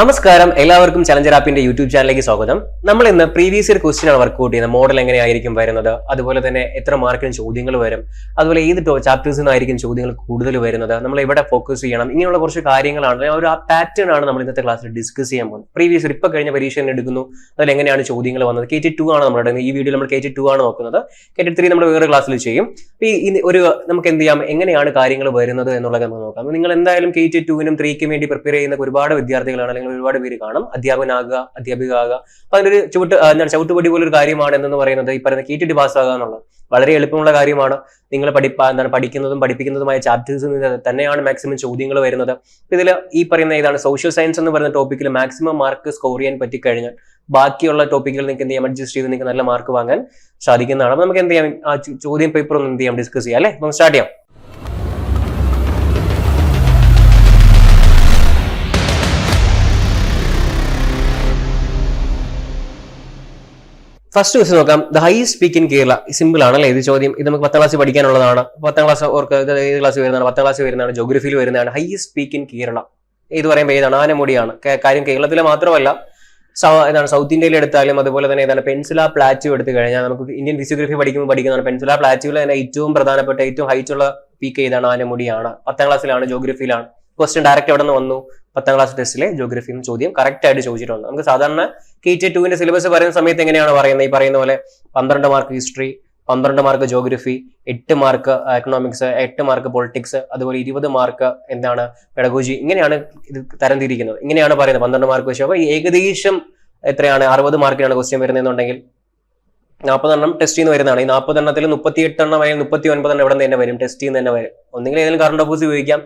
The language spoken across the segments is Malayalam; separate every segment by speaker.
Speaker 1: നമസ്കാരം. എല്ലാവർക്കും ചലഞ്ചർ ആപ്പിന്റെ യൂട്യൂബ് ചാനലിലേക്ക് സ്വാഗതം. നമ്മൾ ഇന്ന് പ്രീവിയസ് ഇയർ ക്വസ്റ്റ്യൻ ആണ് വർക്ക്ഔട്ട് ചെയ്യുന്നത്. മോഡൽ എങ്ങനെയായിരിക്കും വരുന്നത്? അതുപോലെ തന്നെ എത്ര മാർക്കിന് ചോദ്യങ്ങൾ വരും? അതുപോലെ ഏത് ചാപ്റ്റേഴ്സിൽ നിന്നായിരിക്കും ചോദ്യങ്ങൾ കൂടുതൽ വരുന്നത്? നമ്മൾ എവിടെ ഫോക്കസ് ചെയ്യണം? ഇങ്ങനെയുള്ള കുറച്ച് കാര്യങ്ങളാണ്. ഒരു ആ പാറ്റേൺ ആണ് നമ്മൾ ഇന്നത്തെ ക്ലാസ്സിൽ ഡിസ്കസ് ചെയ്യാൻ പോകുന്നത്. പ്രീവിയസ് ഇയർ ഇപ്പൊ കഴിഞ്ഞ പരീക്ഷ തന്നെ എടുക്കുന്നു. അതിൽ എങ്ങനെയാണ് ചോദ്യങ്ങൾ വന്നത്? കെ ടി ടു ആണ് നമ്മുടെ ഈ വീഡിയോ നമ്മൾ കെ ടി ടു ആണ് നോക്കുന്നത്. കെ ടി ത്രീ നമ്മൾ വേറെ ക്ലാസ്സിൽ ചെയ്യും. ഈ ഒരു നമുക്ക് എന്ത് ചെയ്യാം? എങ്ങനെയാണ് കാര്യങ്ങൾ വരുന്നത് എന്നുള്ളത് നമുക്ക് നോക്കാം. നിങ്ങൾ എന്തായാലും കെ ടി ടുവിനും ത്രീക്കും വേണ്ടി പ്രിപ്പയർ ചെയ്യുന്ന ഒരുപാട് വിദ്യാർത്ഥികളാണ്. അല്ലെങ്കിൽ ഒരുപാട് പേര് കാണും. അധ്യാപകനാകുക അധ്യാപിക ആകുക അപ്പൊ അതിനൊരു ചുവട്ട് എന്താണ് ചവിട്ടുപടി പോലെ ഒരു കാര്യമാണ് എന്ന് പറയുന്നത്? ഈ പറയുന്ന കെ ടി ടി പാസ്സാകുക എന്നുള്ളത്. വളരെ എളുപ്പമുള്ള കാര്യമാണ്. നിങ്ങൾ പഠിപ്പ എന്താണ് പഠിക്കുന്നതും പഠിപ്പിക്കുന്നതുമായ ചാപ്റ്റേഴ്സിൽ നിന്ന് തന്നെയാണ് മാക്സിമം ചോദ്യങ്ങൾ വരുന്നത്. ഇതിൽ ഈ പറയുന്ന ഇതാണ് സോഷ്യൽ സയൻസ് എന്ന് പറയുന്ന ടോപ്പിക്കിൽ മാക്സിമം മാർക്ക് സ്കോർ ചെയ്യാൻ പറ്റിക്കഴിഞ്ഞാൽ ബാക്കിയുള്ള ടോപ്പിക്കുകൾ നിങ്ങൾക്ക് എന്ത് ചെയ്യാം? അഡ്ജസ്റ്റ് ചെയ്ത് നിങ്ങൾക്ക് നല്ല മാർക്ക് വാങ്ങാൻ സാധിക്കുന്നതാണ്. നമുക്ക് എന്ത് ചെയ്യാം? ആ ചോദ്യം പേപ്പർ ഒന്ന് എന്ത് ചെയ്യാം? ഡിസ്കസ് ചെയ്യാം അല്ലേ? നമുക്ക് സ്റ്റാർട്ട് ചെയ്യാം. ഫസ്റ്റ് ക്വസ്റ്റ് നോക്കാം. The highest peak in Kerala simple ആണ് അല്ലേ ഇത് ചോദ്യം. ഇത് നമുക്ക് പത്താം ക്ലാസ് പഠിക്കാനുള്ളതാണ്. പത്താം ക്ലാസ് ഓർക്ക് ഏത് ക്ലാസ് വരുന്നതാണ്? പത്താം ക്ലാസ് വരുന്നതാണ്. ജോഗ്രഫിയിൽ വരുന്നതാണ്. ഹൈസ്റ്റ് പീക്ക് ഇൻ കേരള ഇത് പറയുമ്പോൾ ഏതാണ്? ആനമുടിയാണ്. കാര്യം കേരളത്തിലെ മാത്രമല്ല ഏതാണ്? സൗത്ത് ഇന്ത്യയിൽ എടുത്താലും അതുപോലെ തന്നെ ഏതാണ്? പെൻസില പ്ലാറ്റ്യൂ എടുത്തു കഴിഞ്ഞാൽ നമുക്ക് ഇന്ത്യൻ ഫിസിയോഗ്രഫി പഠിക്കുമ്പോൾ പഠിക്കുന്നതാണ് പെൻസില പ്ലാറ്റ്യൂവിൽ തന്നെ ഏറ്റവും പ്രധാനപ്പെട്ട ഏറ്റവും ഹൈറ്റ് ഉള്ള പീക്ക് ഏതാണ്? ആനമുടിയാണ്. പത്താം ക്ലാസ്സിലാണ് ജോഗ്രഫിയിലാണ് ക്വസ്റ്റ്യൻ ഡയറക്റ്റ് എവിടെ നിന്ന് വന്നു? പത്താം ക്ലാസ് ടെസ്റ്റിലെ ജോഗ്രഫി ചോദ്യം കറക്റ്റ് ആയിട്ട് ചോദിച്ചിട്ടുണ്ട്. നമുക്ക് സാധാരണ കെ ടി ടുവിന്റെ സിലബസ് പറയുന്ന സമയത്ത് എങ്ങനെയാണ് പറയുന്നത്? ഈ പറയുന്ന പോലെ പന്ത്രണ്ട് മാർക്ക് ഹിസ്റ്ററി പന്ത്രണ്ട് മാർക്ക് ജോഗ്രഫി എട്ട് മാർക്ക് എക്കണോമിക്സ് എട്ട് മാർക്ക് പൊളിറ്റിക്സ് അതുപോലെ ഇരുപത് മാർക്ക് എന്താണ് പെഡഗോജി ഇങ്ങനെയാണ് ഇത് തരംതിരിക്കുന്നത്. ഇങ്ങനെയാണ് പറയുന്നത്. പന്ത്രണ്ട് മാർക്ക് വെച്ച്. അപ്പോൾ ഏകദേശം എത്രയാണ്? അറുപത് മാർക്കിനാണ് ക്വസ്റ്റ്യൻ വരുന്നതെന്നുണ്ടെങ്കിൽ നാൽപ്പതെണ്ണം ടെസ്റ്റ് ചെയ്യുന്ന വരുന്നതാണ്. ഈ നാൽപ്പതെണ്ണത്തിൽ മുപ്പത്തി എട്ടെണ്ണം അല്ലെങ്കിൽ മുപ്പത്തി ഒൻപതെണ്ണം എവിടെ തന്നെ വരും? ടെസ്റ്റ് ചെയ്യുന്ന തന്നെ വരും. ഒന്നുകിൽ ഏതെങ്കിലും കറണ്ട് ഓഫീസ് ചോദിക്കാം.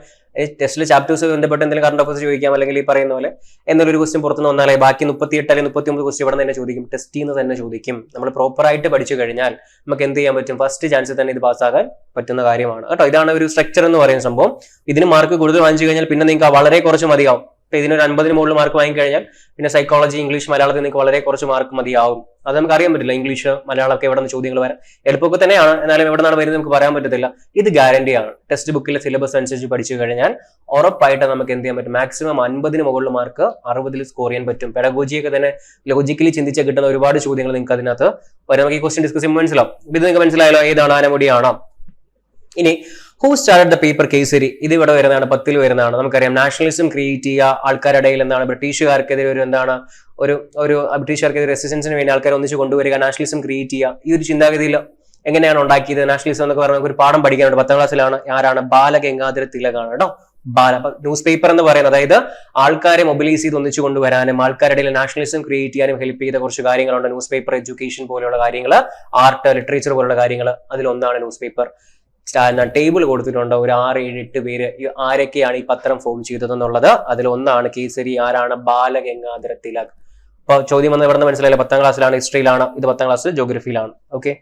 Speaker 1: ടെസ്റ്റിൽ ചാപ്റ്റേഴ്സ് ബന്ധപ്പെട്ട് എന്തെങ്കിലും കറണ്ട് ഓഫീസ് ചോദിക്കാം. അല്ലെങ്കിൽ ഈ പറയുന്ന പോലെ എന്നൊരു ക്വസ്റ്റ്യൻ പുറത്തുനിന്ന് വന്നാലേ ബാക്കി മുപ്പത്തി എട്ട് അല്ലെങ്കിൽ മുപ്പത്തി ഒമ്പത് ക്വസ്റ്റ്യൻ ഇവിടെ തന്നെ ചോദിക്കും. ടെസ്റ്റ് ചെയ്യുന്ന തന്നെ ചോദിക്കും. നമ്മൾ പ്രോപ്പറായിട്ട് പഠിച്ചു കഴിഞ്ഞാൽ നമുക്ക് എന്ത് ചെയ്യാൻ പറ്റും? ഫസ്റ്റ് ചാൻസിൽ തന്നെ ഇത് പാസ്സാകാൻ പറ്റുന്ന കാര്യമാണ്. കേട്ടോ ഇതാണ് ഒരു സ്ട്രക്ചർ എന്ന് പറയുന്ന സംഭവം. ഇതിന് മാർക്ക് കൂടുതൽ വാങ്ങിച്ചു കഴിഞ്ഞാൽ പിന്നെ നിങ്ങൾക്ക് വളരെ കുറച്ച് മതിയാവും. ഇപ്പൊ ഇതിനൊരു അൻപതിന് മുകളിൽ മാർക്ക് വാങ്ങിക്കഴിഞ്ഞാൽ പിന്നെ സൈക്കോളജി ഇംഗ്ലീഷ് മലയാളത്തിൽ നിങ്ങൾക്ക് വളരെ കുറച്ച് മാർക്ക് മതിയാവും. അത് നമുക്ക് അറിയാൻ പറ്റില്ല. ഇംഗ്ലീഷ് മലയാളമൊക്കെ എവിടെ നിന്ന് ചോദ്യങ്ങൾ വരാം എളുപ്പമൊക്കെ തന്നെയാണ്. എന്നാലും എവിടെ നിന്നാണ് വരുന്നത് നമുക്ക് പറയാൻ പറ്റത്തില്ല. ഇത് ഗ്യാരണ്ടിയാണ് ടെക്സ്റ്റ് ബുക്കിലെ സിലബസ് അനുസരിച്ച് പഠിച്ചു കഴിഞ്ഞാൽ ഉറപ്പായിട്ട് നമുക്ക് എന്ത് ചെയ്യാൻ പറ്റും? മാക്സിമം അൻപതിന് മുകളിൽ മാർക്ക് അറുപതിൽ സ്കോർ ചെയ്യാൻ പറ്റും. പെഡഗോജിയൊക്കെ തന്നെ ലോജിക്കലി ചിന്തിച്ച് കിട്ടുന്ന ഒരുപാട് ചോദ്യങ്ങൾ നിങ്ങൾക്ക് അതിനകത്ത് വരും. നമുക്ക് ഈ ക്വസ്റ്റ്യൻ ഡിസ്കസ് ചെയ്യുമ്പോൾ മനസ്സിലാവും. ഇത് നിങ്ങൾക്ക് മനസ്സിലായാലോ ഏതാണ് ആനമുടിയാണോ. ഇനി who start the paper Kesari ഇത് ഇവിടെ വരുന്നതാണ് പത്തിൽ വരുന്നതാണ്. നമുക്കറിയാം നാഷണലിസം ക്രിയേറ്റ് ചെയ്യുക ആൾക്കാരുടെ എന്താണ് ബ്രിട്ടീഷുകാർക്കെതിരെ ഒരു എന്താണ് ഒരു ഒരു ബ്രിട്ടീഷുകാർക്കെതിരെ റെസിസ്റ്റൻസിന് വേണ്ടി ആൾക്കാരെ ഒന്നിച്ച് കൊണ്ടുവരിക നാഷണലിസം ക്രിയേറ്റ് ചെയ്യുക. ഈ ഒരു ചിന്താഗതിയിൽ എങ്ങനെയാണ് ഉണ്ടാക്കിയത്? നാഷണലിസം എന്നൊക്കെ നമുക്ക് ഒരു പാഠം പഠിക്കാനുണ്ട്. പത്താം ക്ലാസ്സിലാണ് ആരാണ്? ബാലഗംഗാധര തിലകാണ് കേട്ടോ. ബാല ന്യൂസ് പേപ്പർ എന്ന് പറയുന്നത് അതായത് ആൾക്കാരെ മൊബിലൈസ് ചെയ്ത് ഒന്നിച്ചു കൊണ്ടുവരാനും ആൾക്കാരുടെ നാഷണലിസം ക്രിയേറ്റ് ചെയ്യാനും ഹെൽപ്പ് ചെയ്ത കുറച്ച് കാര്യങ്ങളുണ്ട്. ന്യൂസ് പേപ്പർ എഡ്യൂക്കേഷൻ പോലെയുള്ള കാര്യങ്ങൾ ആർട്ട് ലിറ്ററേച്ചർ പോലുള്ള കാര്യങ്ങൾ അതിലൊന്നാണ് ന്യൂസ് പേപ്പർ ടേബിൾ കൊടുത്തിട്ടുണ്ട്. ഒരു ആറ് ഏഴ് എട്ട് പേര് ആരൊക്കെയാണ് ഈ പത്രം ഫോം ചെയ്തതെന്നുള്ളത്. അതിൽ ഒന്നാണ് കേസരി ആരാണ് ബാലഗംഗാധര തിലക് അപ്പൊ ചോദ്യം വന്ന് ഇവിടെ നിന്ന് മനസ്സിലായില്ല. പത്താം ക്ലാസ്സിലാണ് ഹിസ്റ്ററിയിലാണ് ഇത് പത്താം class ജോഗ്രഫിയിലാണ് okay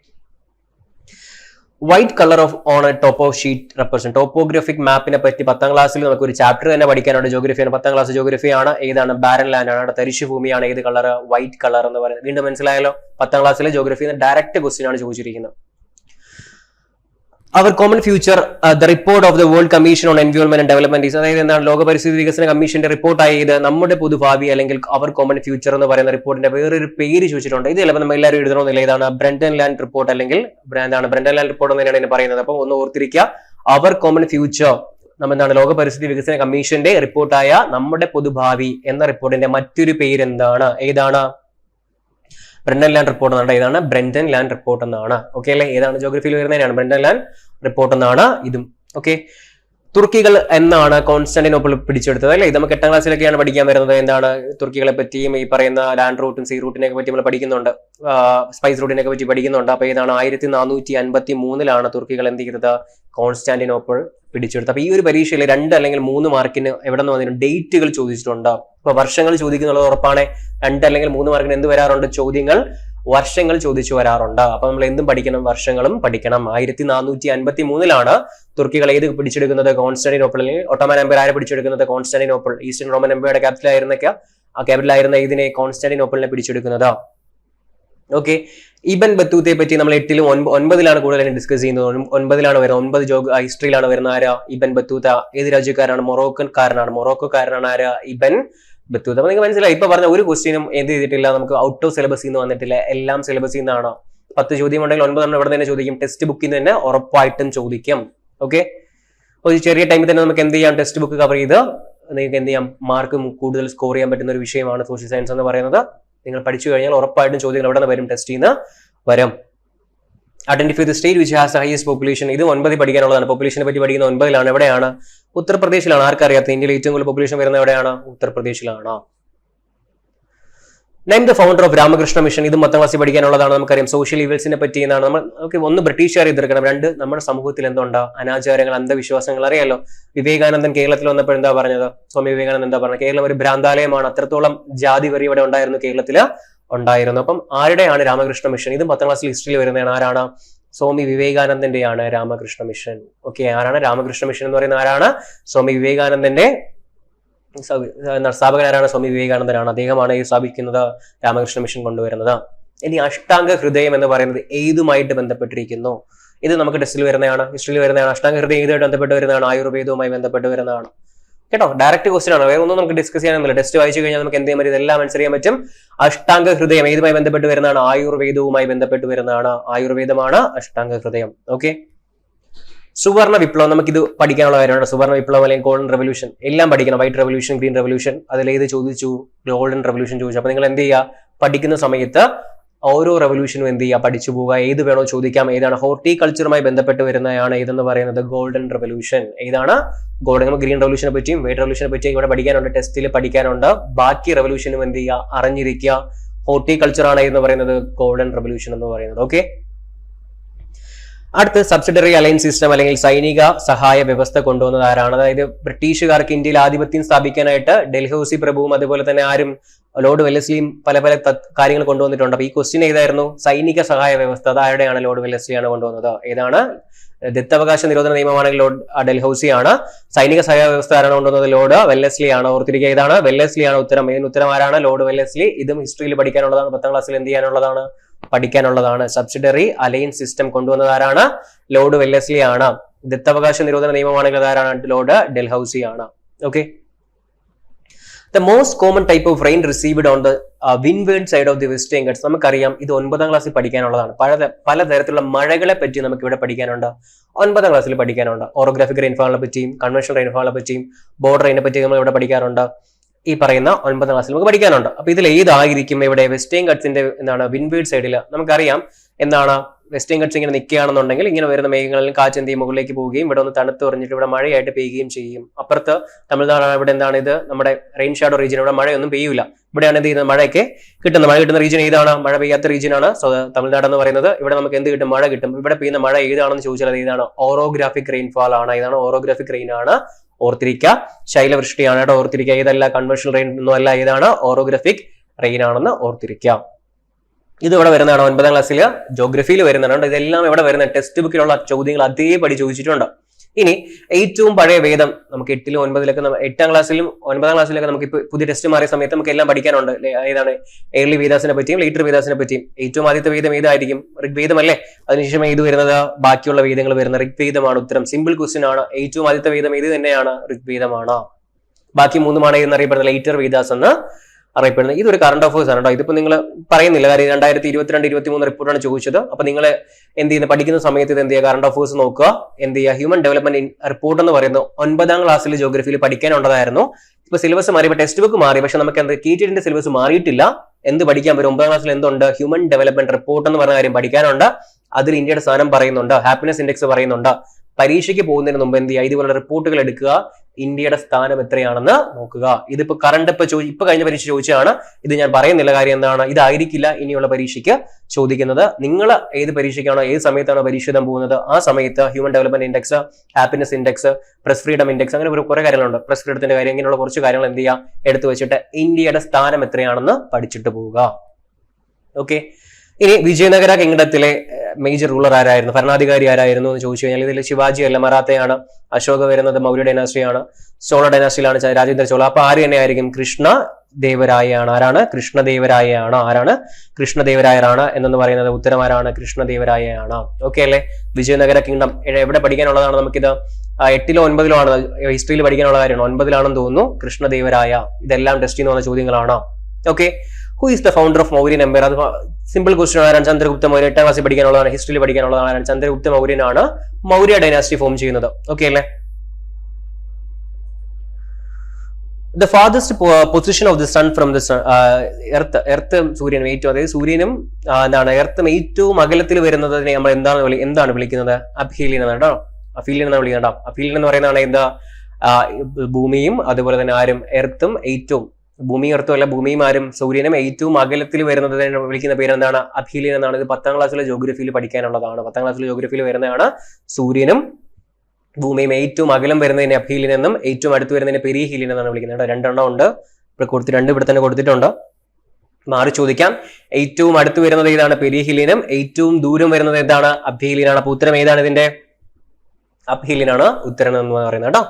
Speaker 1: white colour of on top of sheet represent topographic മാപ്പിനെ പറ്റി പത്താം ക്ലാസ്സിൽ നമുക്ക് ഒരു ചാപ്റ്റർ തന്നെ പഠിക്കാനുണ്ട്. ജോഗ്രഫിയാണ് പത്താം ക്ലാസ് ജോഗ്രഫിയാണ് ഏതാണ്? ബാരൻ ലാൻഡ് ആണ്. തരിശു ഭൂമിയാണ് ഏത് കളർ വൈറ്റ് കളർ എന്ന് പറയുന്നത്. വീണ്ടും മനസ്സിലായാലോ പത്താം ക്ലാസ്സിലെ ജോഗ്രഫി ഡയറക്റ്റ് ക്വസ്റ്റ്യൻ ആണ് ചോദിച്ചിരിക്കുന്നത്. Our common future the report of the world commission on environment and development അതായത് എന്താണ്? ലോക പരിസ്ഥിതി വികസന കമ്മീഷന്റെ റിപ്പോർട്ടായി ഇത് നമ്മുടെ പൊതുഭാവി അല്ലെങ്കിൽ അവർ കോമൺ ഫ്യൂച്ചർ എന്ന് പറയുന്ന റിപ്പോർട്ടിന്റെ വേറൊരു പേര് ചോദിച്ചിട്ടുണ്ട്. ഇത് ചിലപ്പോൾ നമ്മൾ എല്ലാവരും എഴുതണമെന്നില്ല ഇതാണ് ബ്രണ്ടൻ ലാൻഡ് റിപ്പോർട്ട് അല്ലെങ്കിൽ എന്താണ് ബ്രണ്ടൻ ലാൻഡ് റിപ്പോർട്ട് എന്ന് തന്നെയാണ് ഇതിനെ പറയുന്നത്. അപ്പോൾ ഒന്ന് ഓർത്തിരിക്കുക അവർ കോമൺ ഫ്യൂച്ചർ നമ്മൾ എന്താണ്? ലോക പരിസ്ഥിതി വികസന കമ്മീഷന്റെ റിപ്പോർട്ടായ നമ്മുടെ പൊതുഭാവി എന്ന റിപ്പോർട്ടിന്റെ മറ്റൊരു പേര് എന്താണ്? ഏതാണ്? ബ്രണ്ടൻ ലാൻഡ് റിപ്പോർട്ട് എന്നാണ് ഏതാണ് ബ്രണ്ടൻ ലാൻഡ് റിപ്പോർട്ട് എന്നാണ്. ഓക്കെ അല്ലെ? ഏതാണ് ജോഗ്രഫിയിൽ വരുന്നതിനാണ് ബ്രണ്ടൻ ലാൻഡ് റിപ്പോർട്ട് എന്നാണ് ഇതും. ഓക്കെ തുർക്കികൾ എന്നാണ് കോൺസ്റ്റാന്റിനോപ്പിൾ പിടിച്ചെടുത്തത് അല്ലേ? ഇത് നമുക്ക് എട്ടാം ക്ലാസ്സിലൊക്കെയാണ് പഠിക്കാൻ വരുന്നത്. എന്താണ് തുർക്കികളെ പറ്റിയും ഈ പറയുന്ന ലാൻഡ് റൂട്ടും സീ റൂട്ടിനെ പറ്റി നമ്മൾ പഠിക്കുന്നുണ്ട്. സ്പൈസ് റൂട്ടിനെ പറ്റി പഠിക്കുന്നുണ്ട്. അപ്പൊ ഏതാണ് ആയിരത്തി നാനൂറ്റി അൻപത്തി മൂന്നിലാണ് തുർക്കികൾ എന്ത് ചെയ്തത്? കോൺസ്റ്റാന്റിനോപ്പിൾ പിടിച്ചെടുത്തത് അപ്പൊ ഈ ഒരു പരീക്ഷയിൽ രണ്ട് അല്ലെങ്കിൽ മൂന്ന് മാർക്കിന് എവിടെ നിന്ന് വന്നിട്ടുണ്ട് ഡേറ്റുകൾ ചോദിച്ചിട്ടുണ്ട്? അപ്പൊ വർഷങ്ങൾ ചോദിക്കുന്നുള്ളത് ഉറപ്പാണ്. രണ്ട് അല്ലെങ്കിൽ മൂന്ന് മാർക്കിന് എന്ത് വരാറുണ്ട്? ചോദ്യങ്ങൾ വർഷങ്ങൾ ചോദിച്ചു വരാറുണ്ട്. അപ്പൊ നമ്മൾ എന്തും പഠിക്കണം? വർഷങ്ങളും പഠിക്കണം. ആയിരത്തി നാനൂറ്റി അൻപത്തി മൂന്നിലാണ് തുർക്കികൾ ഏത് പിടിച്ചെടുക്കുന്നത്? കോൺസ്റ്റാന്റിനോപ്പിളിൽ ഒട്ടോമൻ എംപയർ ആരെ പിടിച്ചെടുക്കുന്നത്? കോൺസ്റ്റാന്റിനോപ്പിൾ ഈസ്റ്റേൺ റോമൻ എംപയറുടെ ക്യാപിറ്റൽ ആയിരുന്നൊക്കെ ആ ക്യാപിറ്റൽ ആയിരുന്ന ഇതിനെ കോൺസ്റ്റാന്റിനോപ്പിളിനെ പിടിച്ചെടുക്കുന്നത്. ഓക്കെ ഇബൻ ബത്തൂത്തെ പറ്റി നമ്മൾ എട്ടിലും ഒൻപ- ഒൻപതിലാണ് കൂടുതലായിട്ട് ഡിസ്കസ് ചെയ്യുന്നത്. ഒൻ- ഒൻപതിലാണ് വരുന്നത്. ഒൻപത് ജോഗ് ഹിസ്റ്ററിയിലാണ് വരുന്ന ആരാ? ഇബൻ ബത്തൂത്ത. ഏത് രാജ്യക്കാരാണ് മൊറോക്കൻകാരനാണ് മൊറോക്കോക്കാരനാണ് ആരാ? ഇബൻ ബത്തൂത്ത. അപ്പൊ നിങ്ങൾക്ക് മനസ്സിലായി. ഇപ്പൊ പറഞ്ഞ ഒരു ക്വസ്റ്റ്യനും എന്ത് ചെയ്തിട്ടില്ല. നമുക്ക് ഔട്ട് ഓഫ് സിലബസിൽ നിന്ന് വന്നിട്ടില്ല. എല്ലാം സിലബസിൽ നിന്നാണ് പത്ത് ചോദ്യം ഉണ്ടെങ്കിൽ ഒൻപതെണ്ണം ഇവിടെ തന്നെ ചോദിക്കും. ടെക്സ്റ്റ് ബുക്കിൽ നിന്ന് തന്നെ ഉറപ്പായിട്ടും ചോദിക്കും. ഓക്കെ ഒരു ചെറിയ ടൈമിൽ തന്നെ നമുക്ക് എന്ത് ചെയ്യാം? ടെക്സ്റ്റ് ബുക്ക് കവർ ചെയ്ത് നിങ്ങൾക്ക് എന്ത് ചെയ്യാം? മാർക്ക് കൂടുതൽ സ്കോർ ചെയ്യാൻ പറ്റുന്ന ഒരു വിഷയമാണ് സോഷ്യൽ സയൻസ് എന്ന് പറയുന്നത്. നിങ്ങൾ പഠിച്ചു കഴിഞ്ഞാൽ ഉറപ്പായിട്ടും ചോദ്യങ്ങൾ എവിടെ നിന്ന് വരും? ടെസ്റ്റ് ചെയ്യുന്ന വരും. Identify the state which has highest population ഇത് ഒൻപതിൽ പഠിക്കാനുള്ളതാണ്. പോപ്പുലേഷനെ പറ്റി പഠിക്കുന്ന ഒൻപതിലാണ്. എവിടെയാണ്? ഉത്തർപ്രദേശിലാണ്. ആർക്കറിയാത്ത? ഇന്ത്യയിൽ ഏറ്റവും കൂടുതൽ പോപ്പുലേഷൻ വരുന്നത് എവിടെയാണ്? ഉത്തർപ്രദേശിലാണ്. Name the founder of Ramakrishna Mission. ഇത് പത്താം ക്ലാസ്സിൽ പഠിക്കാനുള്ളതാണ് നമുക്കറിയാം. സോഷ്യൽ ഇവൽസിനെ പറ്റി എന്നാണ് നമ്മൾ ഓക്കെ ഒന്ന് ബ്രിട്ടീഷുകാർ എതിർക്കണം. രണ്ട് നമ്മുടെ സമൂഹത്തിൽ എന്തുണ്ടോ? അനാചാരങ്ങൾ അന്ധവിശ്വാസങ്ങൾ അറിയാലോ? വിവേകാനന്ദൻ കേരളത്തിൽ വന്നപ്പോൾ എന്താ പറഞ്ഞത്? സ്വാമി വിവേകാനന്ദൻ എന്താ പറഞ്ഞത്? കേരളം ഒരു ഭ്രാന്താലയമാണ്. അത്രത്തോളം ജാതി വരി ഇവിടെ ഉണ്ടായിരുന്നു കേരളത്തിൽ ഉണ്ടായിരുന്നു. അപ്പം ആരുടെയാണ് രാമകൃഷ്ണ മിഷൻ? ഇത് പത്താം ക്ലാസ്സിൽ ഹിസ്റ്ററിയിൽ വരുന്നതാണ്. ആരാണ്? സ്വാമി വിവേകാനന്ദന്റെയാണ് രാമകൃഷ്ണ മിഷൻ. ഓക്കെ ആരാണ് രാമകൃഷ്ണ മിഷൻ എന്ന് പറയുന്ന ആരാണ്? സ്വാമി വിവേകാനന്ദന്റെ സ്ഥാപകനാരാണ് സ്വാമി വിവേകാനന്ദനാണ് അദ്ദേഹമാണ് ഈ സ്ഥാപിക്കുന്നത് രാമകൃഷ്ണ മിഷൻ കൊണ്ടുവരുന്നത്. ഇനി അഷ്ടാംഗ ഹൃദയം എന്ന് പറയുന്നത് ഏതുമായിട്ട് ബന്ധപ്പെട്ടിരിക്കുന്നു? ഇത് നമുക്ക് ടെസ്റ്റിൽ വരുന്നതാണ്. ഹിസ്റ്ററിയിൽ വരുന്നതാണ്. അഷ്ടാംഗ ഹൃദയം ഏതുമായിട്ട് ബന്ധപ്പെട്ട് വരുന്നതാണ്? ആയുർവേദവുമായി ബന്ധപ്പെട്ട് വരുന്നതാണ്. കേട്ടോ? ഡയറക്റ്റ് ക്വസ്റ്റൻ ആണ്. വേറെ ഒന്നും നമുക്ക് ഡിസ്കസ് ചെയ്യാനൊന്നുമില്ല. ടെസ്റ്റ് വായിച്ചു കഴിഞ്ഞാൽ നമുക്ക് എന്ത് പറ്റും? ഇതെല്ലാം ആൻസർ ചെയ്യാൻ പറ്റും. അഷ്ടാംഗ ഹൃദയം ഏതുമായി ബന്ധപ്പെട്ട് വരുന്നതാണ്? ആയുർവേദവുമായി ബന്ധപ്പെട്ട് വരുന്നതാണ്. ആയുർവേദമാണ് അഷ്ടാംഗ ഹൃദയം. ഓക്കെ സുവർണ വിപ്ലവം നമുക്ക് ഇത് പഠിക്കാനുള്ള കാര്യമാണ്. സുവർണ വിപ്ലവം അല്ലെങ്കിൽ ഗോൾഡൻ റെവല്യൂഷൻ എല്ലാം പഠിക്കണം. വൈറ്റ് റെവല്യൂഷൻ ഗ്രീൻ റെവല്യൂഷൻ അതിൽ ഏത് ചോദിച്ചു? ഗോൾഡൻ റെവല്യൂഷൻ ചോദിച്ചു. അപ്പൊ നിങ്ങൾ എന്ത് ചെയ്യുക? പഠിക്കുന്ന സമയത്ത് ഓരോ റെവല്യൂഷനും എന്ത് ചെയ്യുക? പഠിച്ചു പോവുക. ഏത് വേണോ ചോദിക്കാം. ഏതാണ് ഹോർട്ടിക്കൾച്ചറുമായി ബന്ധപ്പെട്ട് വരുന്നതാണ് ഏതെന്ന് പറയുന്നത്? ഗോൾഡൻ റെവല്യൂഷൻ ഏതാണ്? ഗോൾഡൻ നമുക്ക് ഗ്രീൻ റെവല്യൂഷനെ പറ്റിയും വൈറ്റ് റെവല്യൂഷനെ പറ്റിയും ഇവിടെ പഠിക്കാനുണ്ട്. ടെസ്റ്റിൽ പഠിക്കാനുണ്ട്. ബാക്കി റെവല്യൂഷനും എന്ത് ചെയ്യുക? അറിഞ്ഞിരിക്കുക. ഹോർട്ടിക്കൾച്ചർ ആണ് എന്ന് പറയുന്നത്? ഗോൾഡൻ റെവല്യൂഷൻ എന്ന് പറയുന്നത്. ഓക്കെ അടുത്ത് സബ്സിഡറി അലയൻസ് സിസ്റ്റം അല്ലെങ്കിൽ സൈനിക സഹായ വ്യവസ്ഥ കൊണ്ടുവന്നത് ആരാണ്? അതായത് ബ്രിട്ടീഷുകാർക്ക് ഇന്ത്യയിൽ ആധിപത്യം സ്ഥാപിക്കാനായിട്ട് ഡൽഹൌസി പ്രഭുവും അതുപോലെ തന്നെ ആരും ലോർഡ് വെല്ലസ്ലിയും പല പല കാര്യങ്ങൾ കൊണ്ടുവന്നിട്ടുണ്ട്. അപ്പൊ ഈ ക്വസ്റ്റ്യൻ ഏതായിരുന്നു? സൈനിക സഹായ വ്യവസ്ഥ. അത് ആരുടെയാണ്? ലോർഡ് വെല്ലസ്ലിയാണ് കൊണ്ടുവന്നത്. ഏതാണ്? ദത്തവകാശ നിരോധന നിയമമാണെങ്കിൽ ലോർഡ് ഡൽഹൌസി ആണ്. സൈനിക സഹായ വ്യവസ്ഥ ആരാണ് കൊണ്ടുവന്നത്? ലോർഡ് വെല്ലസ്ലി ആണ്. ഓർത്തിരിക്കുക ഏതാണ്? വെല്ലസ്ലി ആണ് ഉത്തരം. ഇതിന് ഉത്തരം ആരാണ്? Lord Wellesley. ഇതും ഹിസ്റ്ററിയിൽ പഠിക്കാനുള്ളതാണ്. പത്താം ക്ലാസ്സിൽ എന്ത് ചെയ്യാനുള്ളതാണ്? പഠിക്കാനുള്ളതാണ്. സബ്സിഡറി അലയൻസ് സിസ്റ്റം കൊണ്ടുവന്നത് ആരാണ്? ലോർഡ് വെല്ലസ്ലി ആണ്. ദത്തവകാശ നിരോധന നിയമമാണെങ്കിൽ ആരാണ്? ലോർഡ് ഡൽഹൌസി ആണ്. Okay the most common type of rain received on the windward side of the Western Ghats നമുക്കറിയാം ഇത് ഒൻപതാം ക്ലാസ്സിൽ പഠിക്കാനുള്ളതാണ്. പല പലതരത്തിലുള്ള മഴകളെ പറ്റി നമുക്ക് ഇവിടെ പഠിക്കാനുണ്ട്. ഒൻപതാം ക്ലാസ്സിൽ പഠിക്കാനുണ്ട്. ഓറോഗ്രാഫിക് റെയിൻഫാളിനെ പറ്റിയും കൺവെൻഷണൽ റെയിൻഫാളിനെ പറ്റിയും ബോർഡർ റെയിനെ പറ്റി നമ്മൾ ഇവിടെ പഠിക്കാറുണ്ട്. ഈ പറയുന്ന ഒൻപതാം ക്ലാസ്സിൽ നമുക്ക് പഠിക്കാനുണ്ട്. അപ്പൊ ഇതിൽ ഏതായിരിക്കും ഇവിടെ വെസ്റ്റേൺ കട്ട്സിന്റെ എന്താണ് വിൻവീഡ് സൈഡിൽ നമുക്കറിയാം എന്താണ് വെസ്റ്റേൺ കട്ട്സ് ഇങ്ങനെ നിൽക്കുകയാണെന്നുണ്ടെങ്കിൽ ഇങ്ങനെ വരുന്ന മേഘങ്ങളിൽ കാറ്റ് മുകളിലേക്ക് പോവുകയും ഇവിടെ ഒന്ന് തണുത്ത് പറഞ്ഞിട്ട് ഇവിടെ മഴയായിട്ട് പെയ്യുകയും ചെയ്യും. അപ്പുറത്ത് തമിഴ്നാടാണ് ഇവിടെ എന്താണ് ഇത്? നമ്മുടെ റെയിൻ ഷാഡോ റീജിയൻ ഇവിടെ മഴയൊന്നും പെയ്യൂല. ഇവിടെയാണ് എന്ത് ചെയ്യുന്നത്? മഴയൊക്കെ കിട്ടുന്നത്. മഴ കിട്ടുന്ന റീജിയൻ ഏതാണ്? മഴ പെയ്യാത്ത റീജിയനാണ് തമിഴ്നാട് എന്ന് പറയുന്നത് ഇവിടെ നമുക്ക് എന്ത് കിട്ടും? മഴ കിട്ടും. ഇവിടെ പെയ്യുന്ന മഴ ഏതാണെന്ന് ചോദിച്ചാൽ ഏതാണ്? ഓറോഗ്രാഫിക് റെയിൻഫാൾ ആണ്. ഏതാണ് ഓറോഗ്രാഫിക് റെയിൻ ആണ്. ഓർത്തിരിക്കുക. ശൈലവൃഷ്ടിയാണ് കേട്ടോ ഓർത്തിരിക്കുക. ഇതല്ല കൺവെൻഷണൽ റെയിൻ ഒന്നും അല്ല. ഇതാണ് ഓറോഗ്രാഫിക് റെയിൻ ആണെന്ന് ഓർത്തിരിക്കുക. ഇത് ഇവിടെ വരുന്നതാണ് ഒൻപതാം ക്ലാസ്സിൽ ജോഗ്രഫിയിൽ വരുന്നതാണ്. ഇതെല്ലാം ഇവിടെ വരുന്ന ടെക്സ്റ്റ് ബുക്കിലുള്ള ചോദ്യങ്ങൾ അതേപടി ചോദിച്ചിട്ടുണ്ട്. ഇനി ഏറ്റവും പഴയ വേദം നമുക്ക് എട്ടിലും ഒൻപതിലൊക്കെ എട്ടാം ക്ലാസ്സിലും ഒൻപതാം ക്ലാസ്സിലൊക്കെ നമുക്ക് ഇപ്പൊ പുതിയ ടെസ്റ്റ് മാറിയ സമയത്ത് നമുക്ക് എല്ലാം പഠിക്കാനുണ്ട്. ഏതാണ്? ഏർലി വേദാസിനെ പറ്റിയും ലേറ്റർ വേദാസിനെ പറ്റിയും. ഏറ്റവും ആദ്യത്തെ വേദം ഏതായിരിക്കും? ഋഗ്വേദം അല്ലേ അതിനുശേഷം ഏത് വരുന്നത്? ബാക്കിയുള്ള വേദങ്ങൾ വരുന്ന ഋഗ്വേദമാണ് ഉത്തരം. സിമ്പിൾ ക്വസ്റ്റ്യൻ ആണ്. ഏറ്റവും ആദ്യത്തെ വേദം ഏത് തന്നെയാണ്? ഋഗ്വേദമാണ്. ബാക്കി മൂന്നുമാണ് എന്നറിയപ്പെടുന്ന ലേറ്റർ വേദാസ് എന്ന്. അറിയപ്പെടുന്നത്. ഇതൊരു കറണ്ട് അഫേഴ്സ് ആണ് കേട്ടോ. ഇതിപ്പോൾ നിങ്ങൾ പറയുന്നില്ല. കാര്യം രണ്ടായിരത്തി ഇരുപത്തിരണ്ട് ഇരുപത്തി മൂന്ന് റിപ്പോർട്ടാണ് ചോദിച്ചത്. അപ്പോൾ നിങ്ങൾ എന്ത് ചെയ്യുന്നത് പഠിക്കുന്ന സമയത്ത് ഇത് എന്ത് ചെയ്യുക? കറണ്ട് അഫേഴ്സ് നോക്കുക. എന്ത് ചെയ്യുക? ഹ്യൂമൻ ഡെവലപ്മെന്റ് റിപ്പോർട്ട് എന്ന് പറയുന്നത് ഒൻപതാം ക്ലാസ്സിൽ ജോഗ്രഫിയിൽ പഠിക്കാനുള്ളതായിരുന്നു. ഇപ്പൊ സിലബസ് മാറി ഇപ്പൊ ടെക്സ്റ്റ് ബുക്ക് മാറി. പക്ഷെ നമുക്ക് എന്ത് കീറ്റിന്റെ സിലബസ് മാറിയിട്ടില്ല. എന്ത് പഠിക്കാൻ പറ്റും ഒമ്പതാം ക്ലാസ്സിൽ എന്തുണ്ട്? ഹ്യൂമൻ ഡെവലപ്മെന്റ് റിപ്പോർട്ട് എന്ന് പറഞ്ഞ കാര്യം പഠിക്കാനുണ്ട്. അതിൽ ഇന്ത്യയുടെ സ്ഥാനം പറയുന്നുണ്ട്. ഹാപ്പിനെസ് ഇൻഡെക്സ് പറയുന്നുണ്ട്. പരീക്ഷയ്ക്ക് പോകുന്നതിന് മുമ്പ് എന്ത് ചെയ്യുക? ഇതുപോലെ റിപ്പോർട്ടുകൾ എടുക്കുക. ഇന്ത്യയുടെ സ്ഥാനം എത്രയാണെന്ന് നോക്കുക. ഇതിപ്പോ കറണ്ട് ഇപ്പൊ ചോദി ഇപ്പൊ കഴിഞ്ഞ പരീക്ഷ ചോദിച്ചതാണ്. ഇത് ഞാൻ പറയുന്നില്ല കാര്യം എന്താണ്? ഇതായിരിക്കില്ല ഇനിയുള്ള പരീക്ഷയ്ക്ക് ചോദിക്കുന്നത്. നിങ്ങൾ ഏത് പരീക്ഷയ്ക്കാണോ ഏത് സമയത്താണോ പരീക്ഷ പോകുന്നത്? ആ സമയത്ത് human development index happiness index press freedom index അങ്ങനെ ഒരു കുറെ കാര്യങ്ങളുണ്ട്. പ്രസ് ഫ്രീഡത്തിന്റെ കാര്യം ഇങ്ങനെയുള്ള കുറച്ച് കാര്യങ്ങൾ എന്ത് ചെയ്യുക? എടുത്തു വെച്ചിട്ട് ഇന്ത്യയുടെ സ്ഥാനം എത്രയാണെന്ന് പഠിച്ചിട്ട് പോവുക. ഓക്കെ ഇനി വിജയനഗര കിങ്ഡത്തിലെ മേജർ റൂളർ ആരായിരുന്നു? ഭരണാധികാരി ആരായിരുന്നു എന്ന് ചോദിച്ചു കഴിഞ്ഞാൽ ഇതിൽ ശിവാജി അല്ല മറാത്തയാണ്. അശോക വരുന്നത് മൗര്യ ഡൈനാസ്റ്റിയാണ്. ചോള ഡൈനാസ്റ്റിയിലാണ് രാജേന്ദ്ര ചോള. അപ്പൊ ആര് തന്നെയായിരിക്കും കൃഷ്ണ ദേവരായാണ് ആരാണ്? കൃഷ്ണദേവരായാണ് ആരാണ്? കൃഷ്ണദേവരായരാണ് എന്നെന്ന് പറയുന്നത് ഉത്തരം ആരാണ്? കൃഷ്ണദേവരായയാണ് ഓക്കെ അല്ലേ? വിജയനഗര കിങ്ഡം എവിടെ പഠിക്കാനുള്ളതാണ് നമുക്കിത്? എട്ടിലോ ഒൻപതിലോ ആണ് ഹിസ്റ്ററിയിൽ പഠിക്കാനുള്ള കാര്യമാണ് ഒൻപതിലാണെന്ന് തോന്നുന്നു കൃഷ്ണദേവരായ ഇതെല്ലാം ടെസ്റ്റ് ചെയ്യുന്ന ചോദ്യങ്ങളാണ്. Okay who is the founder of Mauryan empire അത് സിമ്പിൾ ക്വസ്റ്റൻ ആരാണ് ചന്ദ്രഗുപ്ത മൗര്യ എട്ടാം ക്ലാസ്സിൽ പഠിക്കാനുള്ളതാണ് ഹിസ്റ്ററിയിൽ പഠിക്കാനുള്ളതാണ് ചന്ദ്രഗുപ്ത മൗര്യനാണ് മൗര്യ ഡൈനാസ്റ്റി ഫോം ചെയ്യുന്നത്. ഓക്കെ അല്ലേ? The farthest position of the sun from the earth earth സൂര്യനും ഏറ്റവും അതായത് സൂര്യനും എന്താണ് എർത്തും ഏറ്റവും അകലത്തിൽ വരുന്നതിനെ നമ്മൾ എന്താണ് എന്താണ് വിളിക്കുന്നത്? അഫീലിയൻ എന്നാണ് കേട്ടോ. അഫീലിയൻ എന്നാണ് വിളിക്കുന്നത് അഫീലിയൻ എന്ന് പറയുന്നതാണ് എന്താ? ഭൂമിയും അതുപോലെ തന്നെ ആരും എർത്തും ഏറ്റവും ഭൂമി എർത്തും അല്ല ഭൂമിയും ആരും. സൂര്യനും ഏറ്റവും അകലത്തിൽ വരുന്നത് വിളിക്കുന്ന പേര് എന്താണ് അഫീലിൻ എന്നാണ്. ഇത് പത്താം ക്ലാസ്സിലെ ജോഗ്രഫിയിൽ പഠിക്കാനുള്ളതാണ്. പത്താം ക്ലാസ്സിലെ ജോഗ്രഫിയിൽ വരുന്നതാണ് സൂര്യനും ഭൂമിയും ഏറ്റവും അകലം വരുന്നതിനെ അഫീലിൻ എന്നും ഏറ്റവും അടുത്ത് വരുന്നതിനെ പെരിഹീലിൻ എന്നാണ് വിളിക്കുന്നത്. രണ്ടെണ്ണം ഉണ്ട്. ഇവിടെ കൊടുത്ത് രണ്ട് ഇവിടെ തന്നെ കൊടുത്തിട്ടുണ്ട്. മാറി ചോദിക്കാം. ഏറ്റവും അടുത്ത് വരുന്നത് ഏതാണ്? പെരിഹിലിനും ഏറ്റവും ദൂരം വരുന്നത് ഏതാണ് അബ്ഹീലിനാണ് അപ്പൊ ഉത്തരം ഏതാണ് ഇതിന്റെ അബ്ഹീലിനാണ് ഉത്തരം എന്ന് പറയുന്നത് കേട്ടോ.